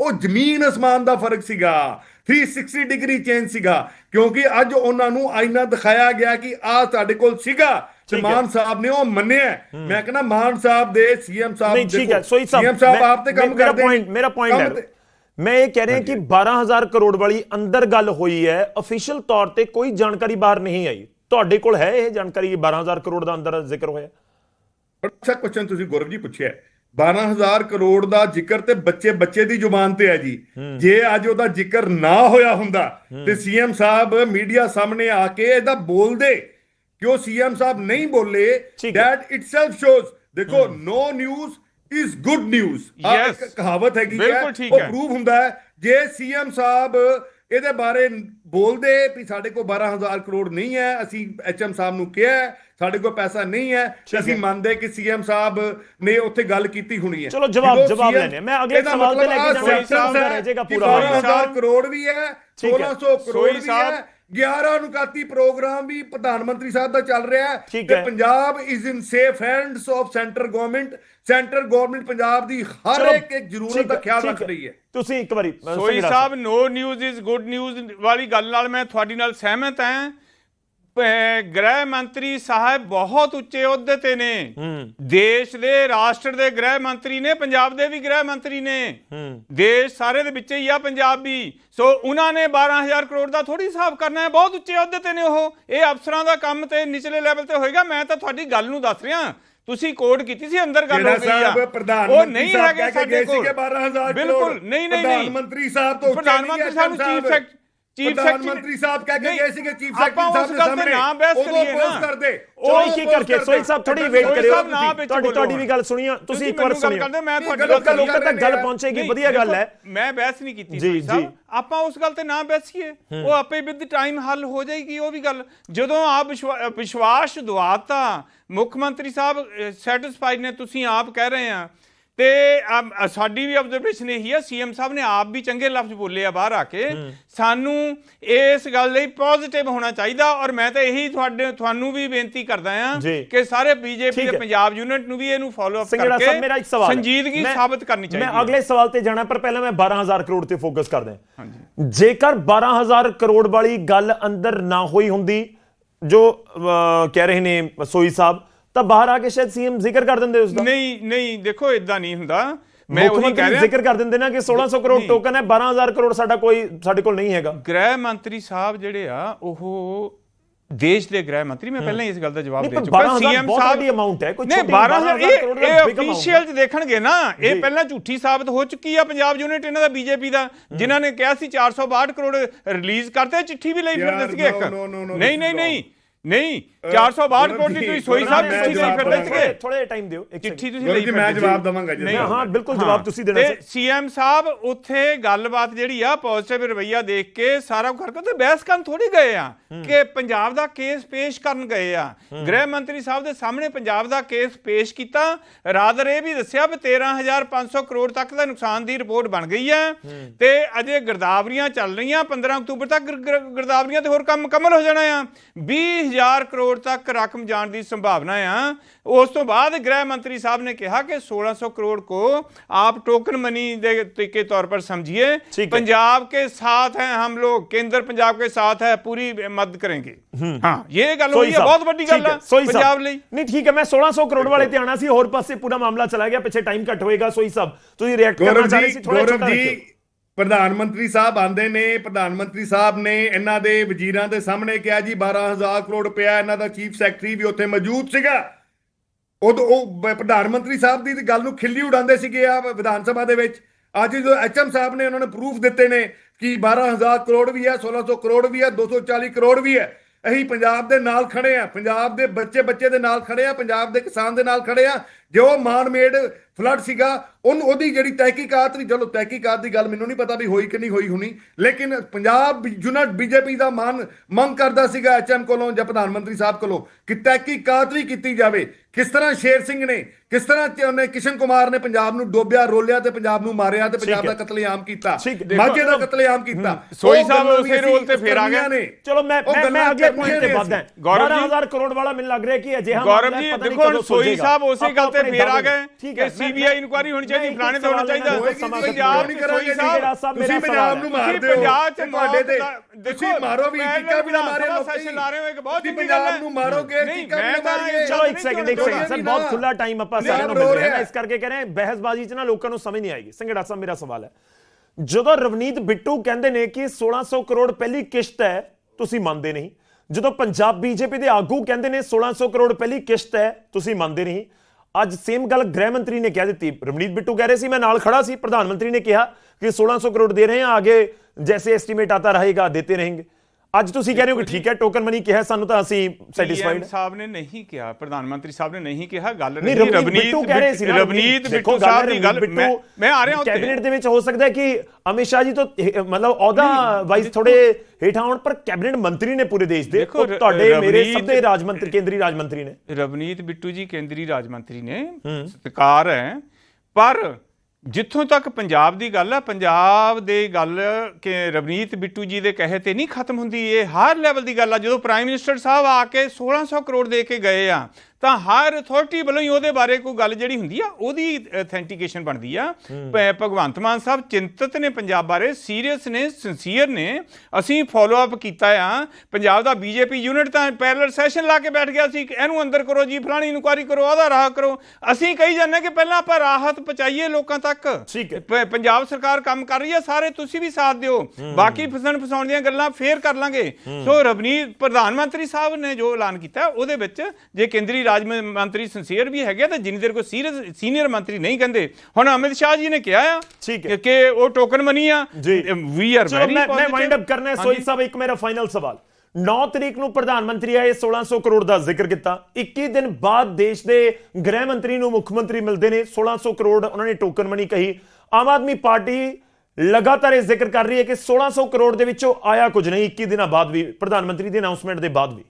ਉਹ ਜ਼ਮੀਨ ਅਸਮਾਨ ਦਾ ਫ਼ਰਕ ਸੀਗਾ 360 ਡਿਗਰੀ ਚੇਂਜ ਸੀਗਾ। ਕਿਉਂਕਿ ਅੱਜ ਉਹਨਾਂ ਨੂੰ ਆਇਨਾ ਦਿਖਾਇਆ ਗਿਆ ਕਿ ਆਹ ਤੁਹਾਡੇ ਕੋਲ ਸੀਗਾ। ਤੇ। ਮਾਨ ਸਾਹਿਬ ਨੇ ਉਹ ਮੰਨਿਆ ਮੈਂ ਕਹਿੰਦਾ ਮਾਨ ਸਾਹਿਬ ਦੇ ਸੀਐਮ ਸਾਹਿਬ ਨਹੀਂ ਠੀਕ ਹੈ ਸੋਈ ਸਾਹਿਬ ਸੀਐਮ ਸਾਹਿਬ ਆਪ ਤੇ ਕੰਮ ਮੇਰਾ ਕਰਦੇ ਪੁਆਇੰਟ ਮੇਰਾ ਪੁਆਇੰਟ ਹੈ। ਮੈਂ ਇਹ ਕਹਿ ਰਿਹਾ ਕਿ 12000 ਕਰੋੜ ਵਾਲੀ ਅੰਦਰ ਗੱਲ ਹੋਈ ਹੈ। ਅਫੀਸ਼ੀਅਲ ਤੌਰ ਤੇ ਕੋਈ ਜਾਣਕਾਰੀ ਬਾਹਰ ਨਹੀਂ ਆਈ। ਤੁਹਾਡੇ ਕੋਲ ਹੈ ਇਹ ਜਾਣਕਾਰੀ 12000 ਕਰੋੜ ਦਾ ਅੰਦਰ ਜ਼ਿਕਰ ਹੋਇਆ? ਅੱਛਾ ਕੁਐਸਚਨ ਤੁਸੀਂ ਗੁਰਵ ਜੀ ਪੁੱਛਿਆ ਹੈ। 12000 ਕਰੋੜ ਦਾ ਜ਼ਿਕਰ ਤੇ ਬੱਚੇ ਬੱਚੇ ਦੀ ਜ਼ੁਬਾਨ ਤੇ ਹੈ ਜੀ। ਜੇ ਅੱਜ ਉਹਦਾ ਜ਼ਿਕਰ ਨਾ ਹੋਇਆ ਹੁੰਦਾ ਤੇ ਸੀਐਮ ਸਾਹਿਬ ਮੀਡੀਆ ਸਾਹਮਣੇ ਆ ਕੇ ਇਹਦਾ ਬੋਲਦੇ। ਸੀਐਮ ਸਾਹਿਬ ਨਹੀਂ ਬੋਲੇ ਠੀਕ ਹੈ। ਦੈਟ ਇਟਸੈਲਫ ਸ਼ੋਜ਼ ਦੇਖੋ no news is good news Yes. ਇੱਕ ਕਹਾਵਤ ਹੈਗੀ ਹੈ ਉਹ ਹੈ। ਪ੍ਰੂਵ ਹੁੰਦਾ ਹੈ ਜੇ ਸੀਐਮ ਸਾਹਿਬ ਇਹਦੇ ਬਾਰੇ ਬੋਲਦੇ ਵੀ ਸਾਡੇ ਕੋਲ 12000 ਕਰੋੜ ਨਹੀਂ ਹੈ ਅਸੀਂ ਐਚਐਮ ਸਾਹਿਬ ਨੂੰ ਕਿਹਾ ਸਾਡੇ ਕੋਲ ਪੈਸਾ ਨਹੀਂ ਹੈ ਅਸੀਂ ਮੰਨਦੇ ਕਿ ਸੀਐਮ ਸਾਹਿਬ ਨੇ ਉੱਥੇ ਗੱਲ ਕੀਤੀ ਹੋਣੀ ਹੈ ਚਲੋ ਜਵਾਬ- ਜਵਾਬ ਲੈਣੇ ਆ। ਮੈਂ ਅਗਲੇ ਸਵਾਲ ਤੇ ਲੈ ਕੇ ਜਾਣਾ, sentence ਸਾਹਿਬ ਰਹਿ ਜਾਏਗਾ ਕਿ ਪੂਰਾ। 12000 ਕਰੋੜ ਵੀ ਹੈ ਠੀਕ ਹੈ। 1600 ਕਰੋੜ ਵੀ ਹੈ 11 ਅਨੁਕਾਤੀ ਪ੍ਰੋਗਰਾਮ ਵੀ ਪ੍ਰਧਾਨ ਮੰਤਰੀ ਸਾਹਿਬ ਦਾ ਚੱਲ ਰਿਹਾ ਹੈ ਹੈ। Punjab is in safe hands of centre government centre government Punjab ਦੀ ਹਰ ਇੱਕ ਇੱਕ ਜ਼ਰੂਰਤ ਦਾ ਖਿਆਲ ਰੱਖ ਰਹੀ ਹੈ। ਤੁਸੀਂ ਇੱਕ ਵਾਰੀ ਸੋਈ ਸਾਹਿਬ no news is good news ਵਾਲੀ ਗੱਲ ਨਾਲ ਮੈਂ ਤੁਹਾਡੀ ਨਾਲ ਸਹਿਮਤ ਹਾਂ। ਗ੍ਰਹਿ ਮੰਤਰੀ ਸਾਹਿਬ ਬਹੁਤ ਉੱਚੇ ਅਹੁਦੇ ਤੇ ਨੇ। ਦੇਸ਼ ਦੇ ਰਾਸ਼ਟਰ ਦੇ ਗ੍ਰਹਿ ਮੰਤਰੀ ਨੇ ਪੰਜਾਬ ਦੇ ਵੀ ਗ੍ਰਹਿ ਮੰਤਰੀ ਨੇ। ਦੇਸ਼ ਸਾਰੇ ਦੇ ਵਿੱਚ ਹੀ ਆ ਪੰਜਾਬ ਵੀ। ਸੋ ਉਹਨਾਂ ਨੇ 12000 ਕਰੋੜ ਦਾ ਥੋੜੀ ਹਿਸਾਬ ਕਰਨਾ ਹੈ ਬਹੁਤ ਉੱਚੇ ਅਹੁਦੇ ਤੇ ਨੇ ਉਹ। ਇਹ ਅਫਸਰਾਂ ਦਾ ਕੰਮ ਤੇ ਨਿਚਲੇ ਲੈਵਲ ਤੇ ਹੋਏਗਾ ਮੈਂ ਤਾਂ ਤੁਹਾਡੀ ਗੱਲ ਨੂੰ ਦੱਸ ਰਿਹਾ। ਤੁਸੀਂ ਕੋਡ ਕੀਤੀ ਸੀ ਅੰਦਰ ਗੱਲ ਹੋ ਗਈ ਆ। ਸਾਹਿਬ ਪ੍ਰਧਾਨ ਉਹ ਮੰਤਰੀ ਨਹੀਂ ਸਾਹਿਬ ਹੈਗੇ ਕਹਿ ਕੇ ਸਾਡੇ ਗਏ ਕੋਲ। ਸੀਗੇ 12000 ਬਿਲਕੁਲ। ਨਹੀਂ ਨਹੀਂ ਪ੍ਰਧਾਨ ਮੰਤਰੀ ਸਾਹਿਬ ਤੋਂ ਉੱਚੇ ਪ੍ਰਧਾਨ ਨਹੀਂ ਮੰਤਰੀ ਹੈ ਸਾਹਿਬ ਨੂੰ। ਚੀਫ ਸੈਕਟਰੀ ਚੀਫ ਪ੍ਰਧਾਨ ਮੰਤਰੀ ਸਾਹਿਬ ਕਹਿ ਕੇ ਗਏ ਸੀਗੇ ਚੀਫ ਆਪਾਂ ਸੈਕਟਰੀ ਸਾਹਿਬ ਦੇ ਸਾਹਮਣੇ। ਨਾ ਬਹਿਸ ਕਰੀਏ ਨਾ। ਕਰਦੇ ਚਲੋ ਇੱਕ ਇੱਕ ਕਰਕੇ ਸੋਈ ਸਾਹਿਬ ਥੋੜੀ ਵੇਟ ਕਰਿਓ। ਤੁਹਾਡੀ। ਤੁਹਾਡੀ ਵੀ ਗੱਲ ਸੁਣੀਓ ਤੁਸੀਂ ਤੁਸੀਂ ਇੱਕ ਵਾਰ ਸੁਣਿਓ। ਮੈਂ ਤੁਹਾਡੀ ਲੋਕਾਂ ਤੱਕ ਗੱਲ ਪਹੁੰਚੇਗੀ ਵਧੀਆ ਗੱਲ ਹੈ। ਮੈਂ ਬਹਿਸ ਨਹੀਂ ਕੀਤੀ ਜੀ। ਜੀ। ਆਪਾਂ ਉਸ ਗੱਲ ਤੇ ਨਾ ਬੈਸੀਏ ਉਹ ਆਪੇ ਵਿਦ ਟਾਈਮ ਹੱਲ ਹੋ ਜਾਏਗੀ ਉਹ ਵੀ ਗੱਲ। ਜਦੋਂ ਆਪ ਵਿਸ਼ਵਾ- ਵਿਸ਼ਵਾਸ ਦਵਾਤਾ ਮੁੱਖ ਮੰਤਰੀ ਸਾਹਿਬ ਸੈਟੀਸਫਾਈਡ ਨੇ ਤੁਸੀਂ ਆਪ ਕਹਿ ਰਹੇ ਆ। ਤੇ ਸਾਡੀ ਵੀ ਆਬਜ਼ਰਵੇਸ਼ਨ ਇਹੀ ਆ ਸੀਐਮ ਸਾਹਿਬ ਨੇ ਆਪ ਵੀ ਚੰਗੇ ਲਫ਼ਜ਼ ਬੋਲੇ ਆ ਬਾਹਰ ਆ ਕੇ ਸਾਨੂੰ ਇਸ ਗੱਲ ਲਈ ਪੋਜ਼ਿਟਿਵ ਹੋਣਾ ਚਾਹੀਦਾ ਔਰ ਮੈਂ ਤਾਂ ਇਹੀ ਤੁਹਾਡੇ ਤੁਹਾਨੂੰ ਵੀ ਬੇਨਤੀ ਕਰਦਾ ਆ। ਕਿ ਸਾਰੇ ਬੀਜੇਪੀ ਦੇ। ਪੰਜਾਬ ਯੂਨਿਟ ਨੂੰ ਵੀ ਇਹਨੂੰ ਫਾਲੋ ਅਪ ਕਰਕੇ। ਸੰਜੀਦਗੀ ਸਾਬਤ ਕਰਨੀ ਚਾਹੀਦੀ ਮੈਂ ਅਗਲੇ ਸਵਾਲ ਤੇ ਜਾਣਾ ਪਰ ਪਹਿਲਾਂ ਮੈਂ 12000 ਕਰੋੜ ਤੇ ਫੋਕਸ ਕਰਦਾ ਜੇਕਰ 12000 ਕਰੋੜ ਵਾਲੀ ਗੱਲ ਅੰਦਰ ਨਾ ਹੋਈ ਹੁੰਦੀ ਜੋ ਕਹਿ ਰਹੇ ਨੇ ਸੋਈ ਸਾਹਿਬ ਤਾਂ ਬਾਹਰ ਆ ਕੇ ਸ਼ਾਇਦ ਸੀਐਮ ਜ਼ਿਕਰ ਕਰ ਦਿੰਦੇ ਉਸ ਦਾ ਨਹੀਂ ਨਹੀਂ ਦੇਖੋ ਇਦਾਂ ਨਹੀਂ ਹੁੰਦਾ। ਮੈਂ ਉਹੀ ਕਹਿ ਰਿਹਾ ਜ਼ਿਕਰ ਕਰ ਦਿੰਦੇ ਨਾ ਕਿ 1600 ਕਰੋੜ। ਟੋਕਨ ਹੈ 12000 ਕਰੋੜ ਸਾਡਾ ਕੋਈ ਸਾਡੇ ਕੋਲ ਨਹੀਂ ਹੈਗਾ। ਗ੍ਰਹਿ ਮੰਤਰੀ ਸਾਹਿਬ ਜਿਹੜੇ ਆ ਉਹ ਦੇਸ਼ ਦੇ ਗ੍ਰਹਿ ਮੰਤਰੀ ਮੈਂ ਪਹਿਲਾਂ ਹੀ ਇਸ ਗੱਲ ਦਾ ਜਵਾਬ ਦੇ ਚੁੱਕਾ। 12,000 ਸੀਐਮ ਸਾਹਿਬ ਵੱਡੀ amount ਹੈ, ਕੋਈ ਨਹੀਂ ਛੋਟੀ 12000 12,000 ਕਰੋੜ ਦਾ ਇਹ ਅਫੀਸ਼ੀਅਲ ਚ ਦੇਖਣਗੇ ਨਾ। ਇਹ। ਪਹਿਲਾਂ ਝੂਠੀ ਸਾਬਤ ਹੋ ਚੁੱਕੀ ਆ ਪੰਜਾਬ ਯੂਨਿਟ ਇਹਨਾਂ ਦਾ ਬੀਜੇਪੀ ਦਾ ਜਿਨ੍ਹਾਂ ਨੇ ਕਿਹਾ ਸੀ 462 ਕਰੋੜ ਰਿਲੀਜ਼ ਕਰਤੇ ਚਿੱਠੀ ਵੀ ਲਈ no, no, no, ਨਹੀਂ ਨਹੀਂ ਨਹੀਂ। ਨਹੀਂ 462 ਕਰੋੜ ਦੀ ਤੁਸੀਂ ਸੋਈ ਸਾਹਿਬ ਚਿੱਠੀ ਲਈ ਜਵਾਬ ਫਿਰਦੇ। ਸੀਗੇ। ਥੋੜੇ ਟਾਈਮ ਦਿਓ ਇੱਕ ਚਿੱਠੀ ਤੁਸੀਂ ਲਈ ਮੈਂ ਜਵਾਬ ਸੀ। ਦਵਾਂਗਾ ਜੀ। ਨਹੀਂ। ਹਾਂ ਬਿਲਕੁਲ ਜਵਾਬ ਤੁਸੀਂ ਦੇਣਾ ਤੇ ਸੀ। ਸੀਐਮ ਸਾਹਿਬ ਉੱਥੇ ਗੱਲਬਾਤ ਜਿਹੜੀ ਆ ਪੋਜ਼ਿਟਿਵ ਰਵਈਆ ਦੇਖ ਕੇ ਸਾਰਾ ਕੁਝ ਕਰਕੇ ਤੇ ਬਹਿਸ ਕਰਨ ਥੋੜੀ ਗਏ ਆ ਕਿ ਪੰਜਾਬ ਦਾ ਕੇਸ ਪੇਸ਼ ਕਰਨ ਗਏ ਆ। ਗ੍ਰਹਿ ਮੰਤਰੀ ਸਾਹਿਬ ਦੇ ਸਾਹਮਣੇ ਪੰਜਾਬ ਦਾ ਕੇਸ ਪੇਸ਼ ਕੀਤਾ। ਰਾਦਰ ਇਹ ਵੀ ਦੱਸਿਆ ਵੀ 13500 ਕਰੋੜ ਤੱਕ ਦਾ ਨੁਕਸਾਨ ਦੀ ਰਿਪੋਰਟ ਬਣ ਗਈ ਹੈ। ਤੇ ਅਜੇ ਗਿਰਦਾਵਰੀਆਂ ਚੱਲ ਰਹੀਆਂ 15 ਅਕਤੂਬਰ ਤੱਕ ਗਿਰ- ਗਿਰ- ਗਿਰਦਾਵਰੀਆਂ ਤੇ ਹੋਰ ਕੰਮ ਮੁਕੰਮਲ ਹੋ ਜਾਣਾ ਆ। 20000 ਕਰੋੜ ਤੱਕ ਰਕਮ ਜਾਣ ਦੀ ਸੰਭਾਵਨਾ ਆ ਉਸ ਤੋਂ ਬਾਅਦ ਗ੍ਰਹਿ ਮੰਤਰੀ ਸਾਹਿਬ ਨੇ ਕਿਹਾ ਕਿ 1600 ਕਰੋੜ को आप टोकन मनी दे- के तौर पर समझिए ठीक है। पंजाब के साथ हैं हम लोग केंद्र पंजाब के साथ है पूरी मदद करेंगे हाँ ये गल हुई है बहुत बड़ी गल है पंजाब ਲਈ ਨਹੀਂ ਠੀਕ ਹੈ ਮੈਂ 1600 ਕਰੋੜ ਵਾਲੇ ਤੇ ਆਣਾ ਸੀ ਹੋਰ ਪਾਸੇ ਪੂਰਾ ਮਾਮਲਾ ਚਲਾ ਗਿਆ ਪਿੱਛੇ ਟਾਈਮ ਘੱਟ ਹੋਏਗਾ ਸੋਈ ਸਾਹਿਬ ਤੁਸੀਂ ਰਿਐਕਟ ਕਰਨਾ ਗੌਰਵ ਚਾਹ ਰਹੇ ਜੀ ਸੀ ਥੋੜਾ ਗੌਰਵ ਛੋਟਾ ਜੀ ਰੱਖਿਓ ਪ੍ਰਧਾਨ ਮੰਤਰੀ ਸਾਹਿਬ ਆਂਦੇ ਨੇ, ਪ੍ਰਧਾਨ ਮੰਤਰੀ ਸਾਹਿਬ ਨੇ ਇਹਨਾਂ ਦੇ ਵਜ਼ੀਰਾਂ ਦੇ ਸਾਹਮਣੇ ਕਿਹਾ ਜੀ 12000 ਕਰੋੜ ਰੁਪਇਆ ਇਹਨਾਂ ਦਾ ਚੀਫ ਸੈਕਟਰੀ ਵੀ ਉੱਥੇ ਮੌਜੂਦ ਸੀਗਾ। ਉਦੋਂ ਉਹ ਪ੍ਰਧਾਨ ਮੰਤਰੀ ਸਾਹਿਬ ਦੀ ਗੱਲ ਨੂੰ ਖਿੱਲੀ ਉਡਾਉਂਦੇ ਸੀਗੇ ਆ ਵਿਧਾਨ ਸਭਾ ਦੇ ਵਿੱਚ। ਅੱਜ ਜੋ ਐਚਐਮ ਸਾਹਿਬ ਨੇ ਉਹਨਾਂ ਨੇ ਪ੍ਰੂਫ ਦਿੱਤੇ ਨੇ ਕਿ 12000 ਕਰੋੜ ਵੀ ਹੈ 1600 ਕਰੋੜ ਵੀ ਹੈ 240 ਕਰੋੜ ਵੀ ਹੈ। ਅਸੀਂ ਪੰਜਾਬ ਦੇ ਨਾਲ ਖੜੇ ਆ ਪੰਜਾਬ ਦੇ ਬੱਚੇ ਬੱਚੇ ਦੇ ਨਾਲ ਖੜੇ ਆ ਪੰਜਾਬ ਦੇ ਕਿਸਾਨ ਦੇ ਨਾਲ ਖੜੇ ਆ ਜੋ ਮਾਨ ਮੇਡ ਫਲੱਡ ਸੀਗਾ ਉਹਨ ਉਹਦੀ ਜਿਹੜੀ ਤਹਿਕੀਕਾਤ ਵੀ ਚਲੋ ਤਹਿਕੀਕਾਤ ਦੀ ਗੱਲ ਮੈਨੂੰ ਨਹੀਂ ਪਤਾ ਵੀ ਹੋਈ ਕਿ ਨਹੀਂ ਹੋਈ ਹੋਣੀ ਲੇਕਿਨ ਪੰਜਾਬ ਯੂਨਿਟ ਬੀਜੇਪੀ ਦਾ ਮਾਨ ਮੰਗ ਕਰਦਾ ਸੀਗਾ ਐਚਐਮ ਕੋਲੋਂ ਜਾਂ ਪ੍ਰਧਾਨ ਮੰਤਰੀ ਸਾਹਿਬ ਕੋਲੋਂ ਕਿ ਤਹਿਕੀਕਾਤ ਵੀ ਕੀਤੀ ਜਾਵੇ ਕਿਸ ਤਰ੍ਹਾਂ ਸ਼ੇਰ ਸਿੰਘ ਨੇ ਕਿਸ ਤਰ੍ਹਾਂ ਤੇ ਉਹਨੇ ਕਿਸ਼ਨ ਕੁਮਾਰ ਨੇ ਪੰਜਾਬ ਨੂੰ ਡੋਬਿਆ ਰੋਲਿਆ ਤੇ ਪੰਜਾਬ ਨੂੰ ਮਾਰਿਆ ਤੇ ਪੰਜਾਬ। ਦਾ ਕਤਲੇਆਮ ਕੀਤਾ। ਮਾਝੇ ਦਾ ਕਤਲੇਆਮ ਕੀਤਾ ਸੋਈ ਸਾਹਿਬ ਉਸੇ ਰੋਲ ਤੇ ਫੇਰ ਆ ਗਏ। ਚਲੋ ਮੈਂ ਮੈਂ ਮੈਂ ਗੱਲਾਂ ਅਗਲੇ ਪੁਆਇੰਟ ਤੇ ਵੱਧਦਾ ਅਸੀਂ। ਗੌਰਵ ਜੀ- 12000 ਕਰੋੜ ਵਾਲਾ ਮੈਨੂੰ ਲੱਗ ਰਿਹਾ ਕਿ ਅਜਿਹਾ ਗੌਰਵ ਜੀ ਦੇਖੋ ਸੋਈ। ਸਾਹਿਬ ਉਸੇ ਗੱਲ ਤੇ ਆਪਾਂ ਫੇਰ ਆ ਗਏ ਕਿ ਸੀਬੀਆਈ ਇਨਕੁਆਰੀ ਹੋਣੀ ਚਾਹੀਦੀ ਫਲਾਣੇ ਤੇ ਹੋਣਾ ਚਾਹੀਦਾ। ਪੰਜਾਬ ਹੋ ਚ ਗਿਆ। ਕਰਾਂਗੇ ਸਾਹਿਬ ਜਿਹੜਾ ਸਾਹਿਬ ਮੇਰਾ ਤੁਸੀਂ ਪੰਜਾਬ ਨੂੰ। ਮਾਰਦੇ ਹੋ ਪੰਜਾਬ ਚ ਤੇ ਤੁਹਾਡੇ ਤੇ ਤੁਸੀਂ ਮਾਰੋ ਵੀ ਟਿੱਕਾ ਵੀ ਨਾ ਮਾਰੇ ਲੋਕੀ। ਸੈਸ਼ਨ ਲਾ ਰਹੇ ਹੋ, ਇੱਕ ਬਹੁਤ ਹੈ। ਪੰਜਾਬ ਨੂੰ ਮਾਰੋਗੇ ਨਹੀਂ, ਟਿੱਕਾ ਵੀ ਨਾ ਤਾਂ ਮਾਰੀਏ। ਚਲੋ ਇੱਕ ਸੈਕਿੰਡ ਇੱਕ ਸੈਕਿੰਡ ਸਰ ਬਹੁਤ ਖੁੱਲਾ ਟਾਈਮ ਆਪਾਂ ਸਾਰਿਆਂ ਨੂੰ ਮਿਲ ਰਿਹਾ ਇਸ ਕਰਕੇ ਕਹ ਰਹੇ ਬਹਿਸਬਾਜ਼ੀ 'ਚ ਨਾ ਲੋਕਾਂ ਨੂੰ ਸਮਝ ਨਹੀਂ ਆਏਗੀ। ਸੰਗੜਾ ਸਾਹਿਬ ਮੇਰਾ ਸਵਾਲ ਹੈ। ਜਦੋਂ ਰਵਨੀਤ ਬਿੱਟੂ ਕਹਿੰਦੇ ਨੇ ਕਿ 1600 ਕਰੋੜ ਪਹਿਲੀ ਕਿਸ਼ਤ ਹੈ ਤੁਸੀਂ ਮੰਨਦੇ ਨਹੀਂ। ਜਦੋਂ ਪੰਜਾਬ ਬੀਜੇਪੀ ਦੇ ਆਗੂ ਕਹਿੰਦੇ ਨੇ 1600 ਕਰੋੜ ਪਹਿਲੀ ਕਿਸ਼ਤ ਹੈ ਤੁਸੀਂ ਮੰਨਦੇ ਨਹੀਂ। ਅੱਜ ਸੇਮ ਗੱਲ ਗ੍ਰਹਿ ਮੰਤਰੀ ਨੇ ਕਹਿ ਦਿੱਤੀ। ਰਮਨੀਤ ਬਿੱਟੂ ਕਹਿ ਰਹੇ ਸੀ, ਮੈਂ ਨਾਲ ਖੜਾ ਸੀ। ਪ੍ਰਧਾਨ ਮੰਤਰੀ ਨੇ ਕਿਹਾ ਕਿ 1600 ਕਰੋੜ ਦੇ ਰਹੇ ਹਾਂ ਆਗੇ ਜੈਸੇ ਐਸਟੀਮੇਟ ਆਤਾ ਰਹੇਗਾ, ਦੇਤੇ ਰਹੇਗੇ। ਅੱਜ ਤੁਸੀਂ ਕਹਿ ਰਹੇ ਹੋ ਕਿ ਠੀਕ ਹੈ ਟੋਕਨ ਮਨੀ ਕਿਹਾ ਸਾਨੂੰ ਤਾਂ ਅਸੀਂ ਸੈਟੀਸਫਾਈਡ ਸਾਹਿਬ ਨੇ ਨਹੀਂ ਕਿਹਾ ਪ੍ਰਧਾਨ ਮੰਤਰੀ ਸਾਹਿਬ ਨੇ ਨਹੀਂ ਕਿਹਾ ਗੱਲ ਨਹੀਂ ਰਹੀ ਰਵਨੀਤ ਬਿੱਟੂ ਕਹਿ ਰਹੇ ਸੀ ਨਾ, ਰਵਨੀਤ ਬਿੱਟੂ ਸਾਹਿਬ ਦੀ ਗੱਲ ਬਿੱਟੂ ਮੈਂ ਆ ਰਿਹਾ ਉੱਤੇ। ਕੈਬਨਿਟ ਦੇ ਵਿੱਚ ਹੋ ਸਕਦਾ ਹੈ ਕਿ ਅਮਿਤ ਸ਼ਾਹ ਜੀ ਤੋਂ ਮਤਲਬ ਅਹੁਦਾ ਵਾਈਸ ਥੋੜੇ ਹੇਠਾਂ ਆਉਣ ਪਰ ਕੈਬਨਿਟ ਮੰਤਰੀ ਨੇ ਪੂਰੇ ਦੇਸ਼ ਦੇ। ਤੁਹਾਡੇ ਮੇਰੇ ਸਭ ਦੇ ਰਾਜ ਮੰਤਰੀ ਕੇਂਦਰੀ ਰਾਜ ਮੰਤਰੀ ਨੇ। ਰਵਨੀਤ ਬਿੱਟੂ ਜੀ ਕੇਂਦਰੀ ਰਾਜ ਮੰਤਰੀ ਨੇ। ਸਤਿਕਾਰ ਹੈ। ਪਰ ਜਿੱਥੋਂ ਤੱਕ ਪੰਜਾਬ ਦੀ ਗੱਲ ਹੈ ਪੰਜਾਬ ਦੇ ਗੱਲ ਕਿ ਰਵਨੀਤ ਬਿੱਟੂ ਜੀ ਦੇ ਕਹੇ ਤੇ ਨਹੀਂ ਖਤਮ ਹੁੰਦੀ, ਇਹ ਹਰ ਲੈਵਲ ਦੀ ਗੱਲ ਆ। ਜਦੋਂ ਪ੍ਰਾਈਮ ਮਿਨਿਸਟਰ ਸਾਹਿਬ ਆ ਕੇ 1600 ਕਰੋੜ ਦੇ ਕੇ ਗਏ ਆ ਤਾਂ ਹਰ ਅਥਾਰਟੀ ਵੱਲੋਂ ਹੀ ਉਹਦੇ ਬਾਰੇ ਕੋਈ ਗੱਲ ਜਿਹੜੀ ਹੁੰਦੀ ਆ ਉਹਦੀ ਅਥੈਂਟੀਕੇਸ਼ਨ ਬਣਦੀ ਆ। ਭਗਵੰਤ ਮਾਨ ਸਾਹਿਬ ਚਿੰਤਤ ਨੇ ਪੰਜਾਬ ਬਾਰੇ ਸੀਰੀਅਸ ਨੇ ਸਿੰਸੀਅਰ ਨੇ। ਅਸੀਂ ਫਾਲੋ ਅਪ ਕੀਤਾ ਆ। ਪੰਜਾਬ ਦਾ ਬੀਜੇਪੀ ਯੂਨਿਟ ਤਾਂ ਪੈਰਲਲ ਸੈਸ਼ਨ ਲਾ ਕੇ ਬੈਠ ਗਿਆ ਸੀ ਇਹਨੂੰ ਅੰਦਰ ਕਰੋ ਜੀ ਫਲਾਣੀ ਇਨਕੁਆਰੀ ਕਰੋ ਉਹਦਾ ਰਾਹ ਕਰੋ। ਅਸੀਂ ਕਹੀ ਜਾਂਦੇ ਕਿ ਪਹਿਲਾਂ ਆਪਾਂ ਰਾਹਤ ਪਹੁੰਚਾਈਏ ਲੋਕਾਂ ਤੱਕ। ਠੀਕ ਹੈ। ਪ- ਪੰਜਾਬ ਸਰਕਾਰ ਕੰਮ ਕਰ ਰਹੀ ਹੈ ਸਾਰੇ ਤੁਸੀਂ ਵੀ ਸਾਥ ਦਿਓ। ਬਾਕੀ ਫਸਣ ਫਸਾਉਣ ਦੀਆਂ ਗੱਲਾਂ ਫੇਰ ਕਰ ਲਾਂਗੇ। ਸੋ ਰਵਨੀਤ ਪ੍ਰਧਾਨ ਮੰਤਰੀ ਸਾਹਿਬ ਨੇ ਜੋ ਐਲਾਨ ਕੀਤਾ ਉਹਦੇ ਵਿੱਚ ਜੇ ਕੇਂਦਰੀ ਰਾਜ ਮੰਤਰੀ ਸਿੰਸੀਅਰ ਵੀ ਹੈਗੇ ਤਾਂ ਜਿੰਨੀ ਦੇਰ ਕੋਈ ਸੀਰੀਅਸ ਸੀਨੀਅਰ ਮੰਤਰੀ ਨਹੀਂ ਕਹਿੰਦੇ। ਹੁਣ ਅਮਿਤ ਸ਼ਾਹ ਜੀ ਨੇ ਕਿਹਾ ਆ ਠੀਕ ਹੈ। ਕਿ- ਉਹ ਟੋਕਨ ਮਨੀ ਆ। ਵੀ ਆਰ ਵੈਰੀ ਮੈਂ ਮੈਂ ਵਾਈਂਡ ਅਪ ਕਰਨਾ ਹੈ। ਸੋਈ ਸਾਹਿਬ ਇੱਕ ਮੇਰਾ ਫਾਈਨਲ ਸਵਾਲ। 9 ਤਰੀਕ ਨੂੰ ਪ੍ਰਧਾਨ ਮੰਤਰੀ ਆਏ 1600 ਕਰੋੜ ਦਾ ਜ਼ਿਕਰ ਕੀਤਾ। 21 ਦਿਨ ਬਾਅਦ ਦੇਸ਼ ਦੇ ਗ੍ਰਹਿ ਮੰਤਰੀ ਨੂੰ ਮੁੱਖ ਮੰਤਰੀ ਮਿਲਦੇ ਨੇ। 1600 ਕਰੋੜ ਉਹਨਾਂ ਨੇ ਟੋਕਨ ਮਨੀ ਕਹੀ। ਆਮ ਆਦਮੀ ਪਾਰਟੀ ਲਗਾਤਾਰ ਇਹ ਜ਼ਿਕਰ ਕਰ ਰਹੀ ਹੈ ਕਿ 1600 ਕਰੋੜ ਦੇ ਵਿੱਚੋਂ ਆਇਆ ਕੁਝ ਨਹੀਂ। 21 ਦਿਨਾਂ ਬਾਅਦ ਵੀ ਪ੍ਰਧਾਨ ਮੰਤਰੀ ਦੀ ਅਨਾਉਂਸਮੈਂਟ ਦੇ ਬਾਅਦ ਵੀ।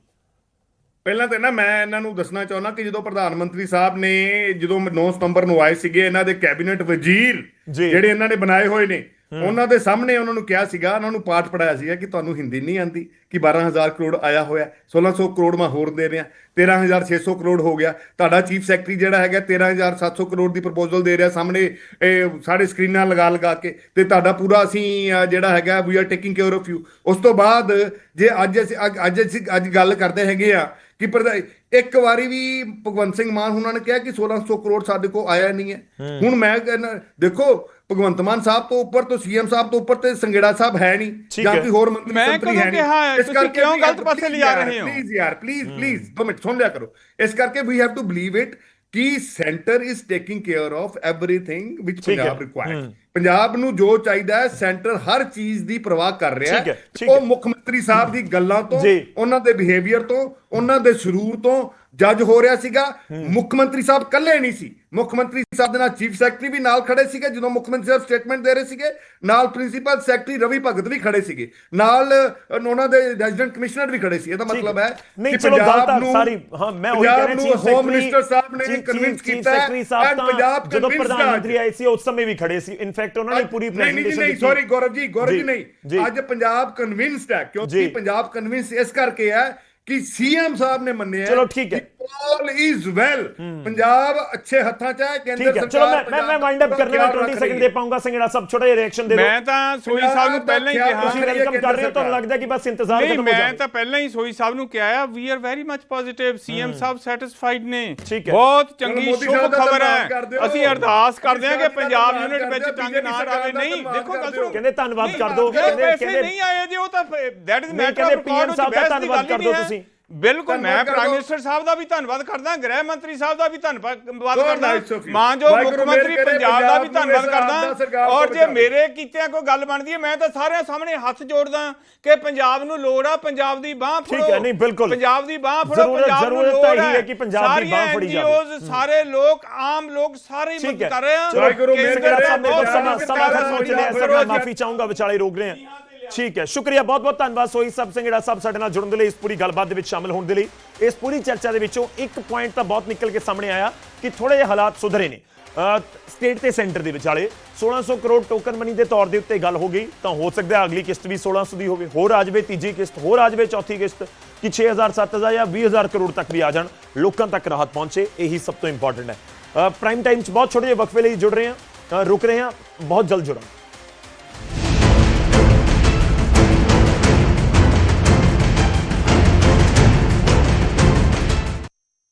ਪਹਿਲਾਂ ਤੇ ਨਾ ਮੈਂ ਇਹਨਾਂ ਨੂੰ ਦੱਸਣਾ ਚਾਹੁੰਦਾ ਕਿ ਜਦੋਂ ਪ੍ਰਧਾਨ ਮੰਤਰੀ ਸਾਹਿਬ ਨੇ ਜਦੋਂ 9 ਸਤੰਬਰ ਨੂੰ ਆਏ ਸੀਗੇ ਇਹਨਾਂ ਦੇ ਕੈਬਨਿਟ ਵਜ਼ੀਰ। ਜਿਹੜੇ ਇਹਨਾਂ ਨੇ ਬਣਾਏ ਹੋਏ ਨੇ ਉਹਨਾਂ ਦੇ ਸਾਹਮਣੇ ਉਹਨਾਂ ਨੂੰ ਕਿਹਾ ਸੀਗਾ ਉਹਨਾਂ ਨੂੰ ਪਾਠ ਪੜਾਇਆ ਸੀਗਾ ਕਿ ਤੁਹਾਨੂੰ ਹਿੰਦੀ ਨਹੀਂ ਆਂਦੀ ਕਿ 12000 ਕਰੋੜ ਆਇਆ ਹੋਇਆ 1600 ਕਰੋੜ ਮੈਂ ਹੋਰ ਦੇ ਰਿਹਾ 13600 ਕਰੋੜ ਹੋ ਗਿਆ। ਤੁਹਾਡਾ ਚੀਫ ਸੈਕਟਰੀ ਜਿਹੜਾ ਹੈਗਾ 13700 ਕਰੋੜ ਦੀ ਪ੍ਰਪੋਜ਼ਲ ਦੇ ਰਿਹਾ ਸਾਹਮਣੇ ਇਹ ਸਾਰੇ ਸਕਰੀਨਾਂ ਲਗਾ ਲਗਾ ਕੇ ਤੇ ਤੁਹਾਡਾ ਪੂਰਾ ਅਸੀਂ ਜਿਹੜਾ ਹੈਗਾ we are taking care of you ਉਸ ਤੋਂ ਬਾਅਦ ਜੇ ਅੱਜ ਅਸੀਂ ਅੱਜ- ਅੱਜ ਅਸੀਂ ਅੱਜ ਗੱਲ ਕਰਦੇ ਹੈਗੇ ਆ ਕਿ ਪ੍ਰਧਾ- ਇੱਕ ਵਾਰੀ ਵੀ ਭਗਵੰਤ ਸਿੰਘ ਮਾਨ ਉਹਨਾਂ ਨੇ ਕਿਹਾ ਕਿ 1600 ਕਰੋੜ ਸਾਡੇ ਕੋਲ ਆਇਆ ਨਹੀਂ ਹੈ ਹੁਣ ਮੈਂ ਕਹਿੰਦਾ ਦੇਖੋ ਭਗਵੰਤ ਮਾਨ ਸਾਹਿਬ ਤੋਂ ਉੱਪਰ ਤੋਂ ਸੀਐਮ ਸਾਹਿਬ ਤੋਂ ਉੱਪਰ ਤੇ ਸੰਗੇੜਾ ਸਾਹਿਬ ਹੈ ਨਹੀਂ ਜਾਂ। ਕੋਈ ਹੋਰ ਮੰਤਰੀ ਮੈਂ ਸੰਤਰੀ ਹੈ ਨਹੀਂ ਕਿਹਾ ਹੈ? ਇਸ ਕਰਕੇ ਕਿਉਂ ਗਲਤ ਪਾਸੇ ਯਾਰ, ਰਹੇ ਹੋ? please ਯਾਰ ਪਲੀਜ਼ ਪਲੀਜ਼ ਦੋ ਮਿੰਟ ਸੁਣ ਲਿਆ ਕਰੋ ਇਸ ਕਰਕੇ we have to believe it ਕਿ centre is taking care of everything which. Punjab requires Punjab ਨੂੰ ਜੋ ਚਾਹੀਦਾ ਹੈ ਸੈਂਟਰ ਹਰ ਚੀਜ਼ ਦੀ ਪਰਵਾਹ ਕਰ ਰਿਹਾ ਹੈ, ਉਹ। ਮੁੱਖ ਮੰਤਰੀ ਸਾਹਿਬ ਦੀ ਗੱਲਾਂ ਤੋਂ। ਉਹਨਾਂ ਦੇ ਬਿਹੇਵੀਅਰ ਤੋਂ ਉਹਨਾਂ ਦੇ ਸਰੂਰ ਤੋਂ ਜੱਜ ਹੋ ਰਿਹਾ ਸੀਗਾ ਮੁੱਖ ਮੰਤਰੀ ਸਾਹਿਬ ਕੱਲੇ ਨਹੀਂ ਸੀ ਮੁੱਖ ਮੰਤਰੀ ਸਾਹਿਬ ਦੇ ਨਾਲ ਚੀਫ ਸੈਕਟਰੀ ਵੀ ਨਾਲ ਖੜੇ ਸੀਗੇ ਜਦੋਂ ਮੁੱਖ ਮੰਤਰੀ ਸਾਹਿਬ ਸਟੇਟਮੈਂਟ ਦੇ ਰਹੇ ਸੀਗੇ ਨਾਲ ਪ੍ਰਿੰਸੀਪਲ ਸੈਕਟਰੀ ਰਵੀ ਭਗਤ ਵੀ ਖੜੇ ਸੀਗੇ ਨਾਲ ਉਹਨਾਂ ਦੇ ਰੈਜ਼ੀਡੈਂਟ ਕਮਿਸ਼ਨਰ ਵੀ ਖੜੇ ਸੀ ਇਹਦਾ ਮਤਲਬ ਹੈ ਕਿ ਪੰਜਾਬ ਨੂੰ ਸਾਰੀ ਹਾਂ ਮੈਂ ਉਹੀ ਕਹਿ ਰਿਹਾ ਚੀਫ ਹੋਮ ਮਿਨਿਸਟਰ ਸਾਹਿਬ ਨੇ ਕਨਵਿੰਸ ਕੀਤਾ ਹੈ ਸੈਕਟਰੀ ਸਾਹਿਬ ਤਾਂ ਜਦੋਂ ਪ੍ਰਧਾਨ ਮੰਤਰੀ ਆਏ ਸੀ ਉਸ ਸਮੇਂ ਵੀ ਖੜੇ ਸੀ ਇਨਫੈਕਟ ਉਹਨਾਂ ਨੇ ਪੂਰੀ ਪ੍ਰੈਜੈਂਟੇਸ਼ਨ ਨਹੀਂ ਸੌਰੀ ਗੌਰਵ ਜੀ ਗੌਰਵ ਜੀ। ਨਹੀਂ ਅੱਜ ਪੰਜਾਬ ਕਨਵਿੰਸਡ ਹੈ। ਕਿਉਂਕਿ ਪੰਜਾਬ ਕਨਵਿੰਸ ਇਸ ਕਰਕੇ ਹੈ ਕਿ ਸੀਐਮ ਸਾਹਿਬ ਨੇ ਮੰਨਿਆ ਚਲੋ ਠੀਕ ਹੈ। ਆਲ ਇਜ਼ ਵੈਲ ਪੰਜਾਬ ਅੱਛੇ ਹੱਥਾਂ 'ਚ ਹੈ ਕੇਂਦਰ ਠੀਕ ਹੈ। ਸਰਕਾਰ ਚਲੋ ਮੈਂ ਮੈਂ ਵਾਈਂਡ ਅਪ ਕਰਨੇ ਖਿਆਲ 20 ਰੱਖ ਸੈਕਿੰਡ ਦੇ। ਪਾਉਂਗਾ ਸਿੰਗੜਾ ਸਭ ਛੋਟਾ ਜਿਹਾ ਰਿਐਕਸ਼ਨ ਦੇ ਦਿਓ। ਮੈਂ ਤਾਂ ਸੋਈ ਸਾਹਿਬ ਨੂੰ ਪਹਿਲਾਂ ਹੀ ਕਿਹਾ। ਤੁਸੀਂ ਵੈਲਕਮ ਕਰ ਰਹੇ ਹੋ ਤੁਹਾਨੂੰ ਲੱਗਦਾ ਕਿ ਬਸ ਇੰਤਜ਼ਾਰ ਖਤਮ ਹੋ ਮੈਂ ਤਾਂ ਪਹਿਲਾਂ ਹੀ ਸੋਈ ਸਾਹਿਬ ਨੂੰ ਕਿਹਾ ਆ we are very much positive CM Sahib satisfied ਨੇ। ਬਹੁਤ ਚੰਗੀ ਸ਼ੁਭ ਖਬਰ ਹੈ। ਅਸੀਂ ਅਰਦਾਸ ਕਰਦੇ ਹਾਂ ਕਿ ਪੰਜਾਬ ਯੂਨਿਟ ਵਿੱਚ BJP ਨਾ ਰਹੇ ਨਹੀਂ ਦੇਖੋ ਗੱਲ। ਸੁਣੋ ਕਹਿੰਦੇ ਧੰਨਵਾਦ ਕਰ ਦਿਓ ਕਹਿੰਦੇ ਪੈਸੇ ਕਹਿੰਦੇ ਨਹੀਂ ਆਏ ਜੇ ਉਹ ਤਾਂ that is matter of PM ਸਾਹਿਬ ਦਾ ਧੰਨਵਾਦ ਕਰ ਦਿਓ ਤੁਸੀਂ। ਬਿਲਕੁਲ ਮੈਂ ਪ੍ਰਾਈਮ। ਮਿਨਿਸਟਰ ਸਾਹਿਬ ਦਾ ਵੀ ਧੰਨਵਾਦ ਕਰਦਾ ਗ੍ਰਹਿ ਮੰਤਰੀ ਸਾਹਿਬ ਦਾ ਵੀ ਧੰਨਵਾਦ ਕਰਦਾ. ਮਾਨਯੋਗ ਮੁੱਖ ਮੰਤਰੀ ਪੰਜਾਬ ਦਾ ਵੀ ਧੰਨਵਾਦ ਕਰਦਾ ਔਰ ਜੇ। ਮੇਰੇ ਕੀਤਿਆਂ ਕੋਈ ਗੱਲ ਬਣਦੀ ਹੈ ਮੈਂ ਤਾਂ ਸਾਰਿਆਂ ਸਾਹਮਣੇ ਹੱਥ ਜੋੜਦਾ ਕਿ ਪੰਜਾਬ ਨੂੰ ਲੋੜ ਆ ਪੰਜਾਬ ਦੀ ਬਾਹ ਫੜੋ ਠੀਕ ਹੈ, ਨਹੀਂ, ਬਿਲਕੁਲ। ਪੰਜਾਬ ਦੀ ਬਾਹ ਫੜੋ ਪੰਜਾਬ ਨੂੰ ਲੋੜ ਹੈ ਕਿ ਪੰਜਾਬ ਦੀ ਬਾਂਹ ਫੜੀ ਜਾਵੇ। ਸਾਰੇ ਲੋਕ ਆਮ ਲੋਕ ਸਾਰੇ ਮਦਦ ਕਰ ਰਹੇ ਆ ਵਾਹਿਗੁਰੂ ਮਿਹਰ ਕਰੇ, ਸਮਾਂ ਨੂੰ ਸਮਾਂ ਖਤਮ ਹੋ ਚੁੱਕਿਆ ਹੈ ਸਰ ਮੈਂ ਕਰੋ, ਮਾਫੀ ਚਾਹੂੰਗਾ ਵਿਚਾਲੇ ਰੋਕ ਰਹੇ ਹਾਂ ਠੀਕ ਹੈ। ਸ਼ੁਕਰੀਆ ਬਹੁਤ ਬਹੁਤ ਧੰਨਵਾਦ ਸੋਈ ਸਭ ਸਿੰਘੜਾ ਸਾਹਿਬ ਸਾਡੇ ਨਾਲ ਜੁੜਨ ਦੇ ਲਈ ਇਸ ਪੂਰੀ ਗੱਲਬਾਤ ਦੇ ਵਿੱਚ ਸ਼ਾਮਲ ਹੋਣ ਦੇ ਲਈ। ਇਸ ਪੂਰੀ ਚਰਚਾ ਦੇ ਵਿੱਚੋਂ ਇੱਕ ਪੁਆਇੰਟ ਤਾਂ ਬਹੁਤ ਨਿਕਲ ਕੇ ਸਾਹਮਣੇ ਆਇਆ ਕਿ ਥੋੜੇ ਜਿਹੇ ਹਾਲਾਤ ਸੁਧਰੇ ਨੇ। ਸਟੇਟ ਤੇ ਸੈਂਟਰ ਦੇ ਵਿਚਾਲੇ 1600 ਕਰੋੜ ਟੋਕਨ ਮਨੀ ਦੇ ਤੌਰ ਦੇ ਉੱਤੇ ਗੱਲ ਹੋ ਗਈ, ਤਾਂ ਹੋ ਸਕਦਾ ਅਗਲੀ ਕਿਸ਼ਤ ਵੀ 1600 ਦੀ ਹੋਵੇ। ਹੋਰ ਆ ਜਾਵੇ, ਤੀਜੀ ਕਿਸ਼ਤ, ਹੋਰ ਆ ਜਾਵੇ, ਚੌਥੀ ਕਿਸ਼ਤ, ਕਿ 6000 7000 ਜਾਂ 20000 ਕਰੋੜ ਤੱਕ ਵੀ ਆ ਜਾਣ, ਲੋਕਾਂ ਤੱਕ ਰਾਹਤ ਪਹੁੰਚੇ, ਇਹੀ ਸਭ ਤੋਂ ਇੰਪੋਰਟੈਂਟ ਹੈ। ਪ੍ਰਾਈਮ ਟਾਈਮ 'ਚ ਬਹੁਤ ਛੋਟੇ ਜਿਹੇ ਵਕਫੇ ਲਈ ਜੁੜ ਰਹੇ ਹਾਂ ਰੁਕ ਰਹੇ ਹਾਂ, ਬਹੁਤ ਜਲਦ ਜੁੜਾਂਗੇ।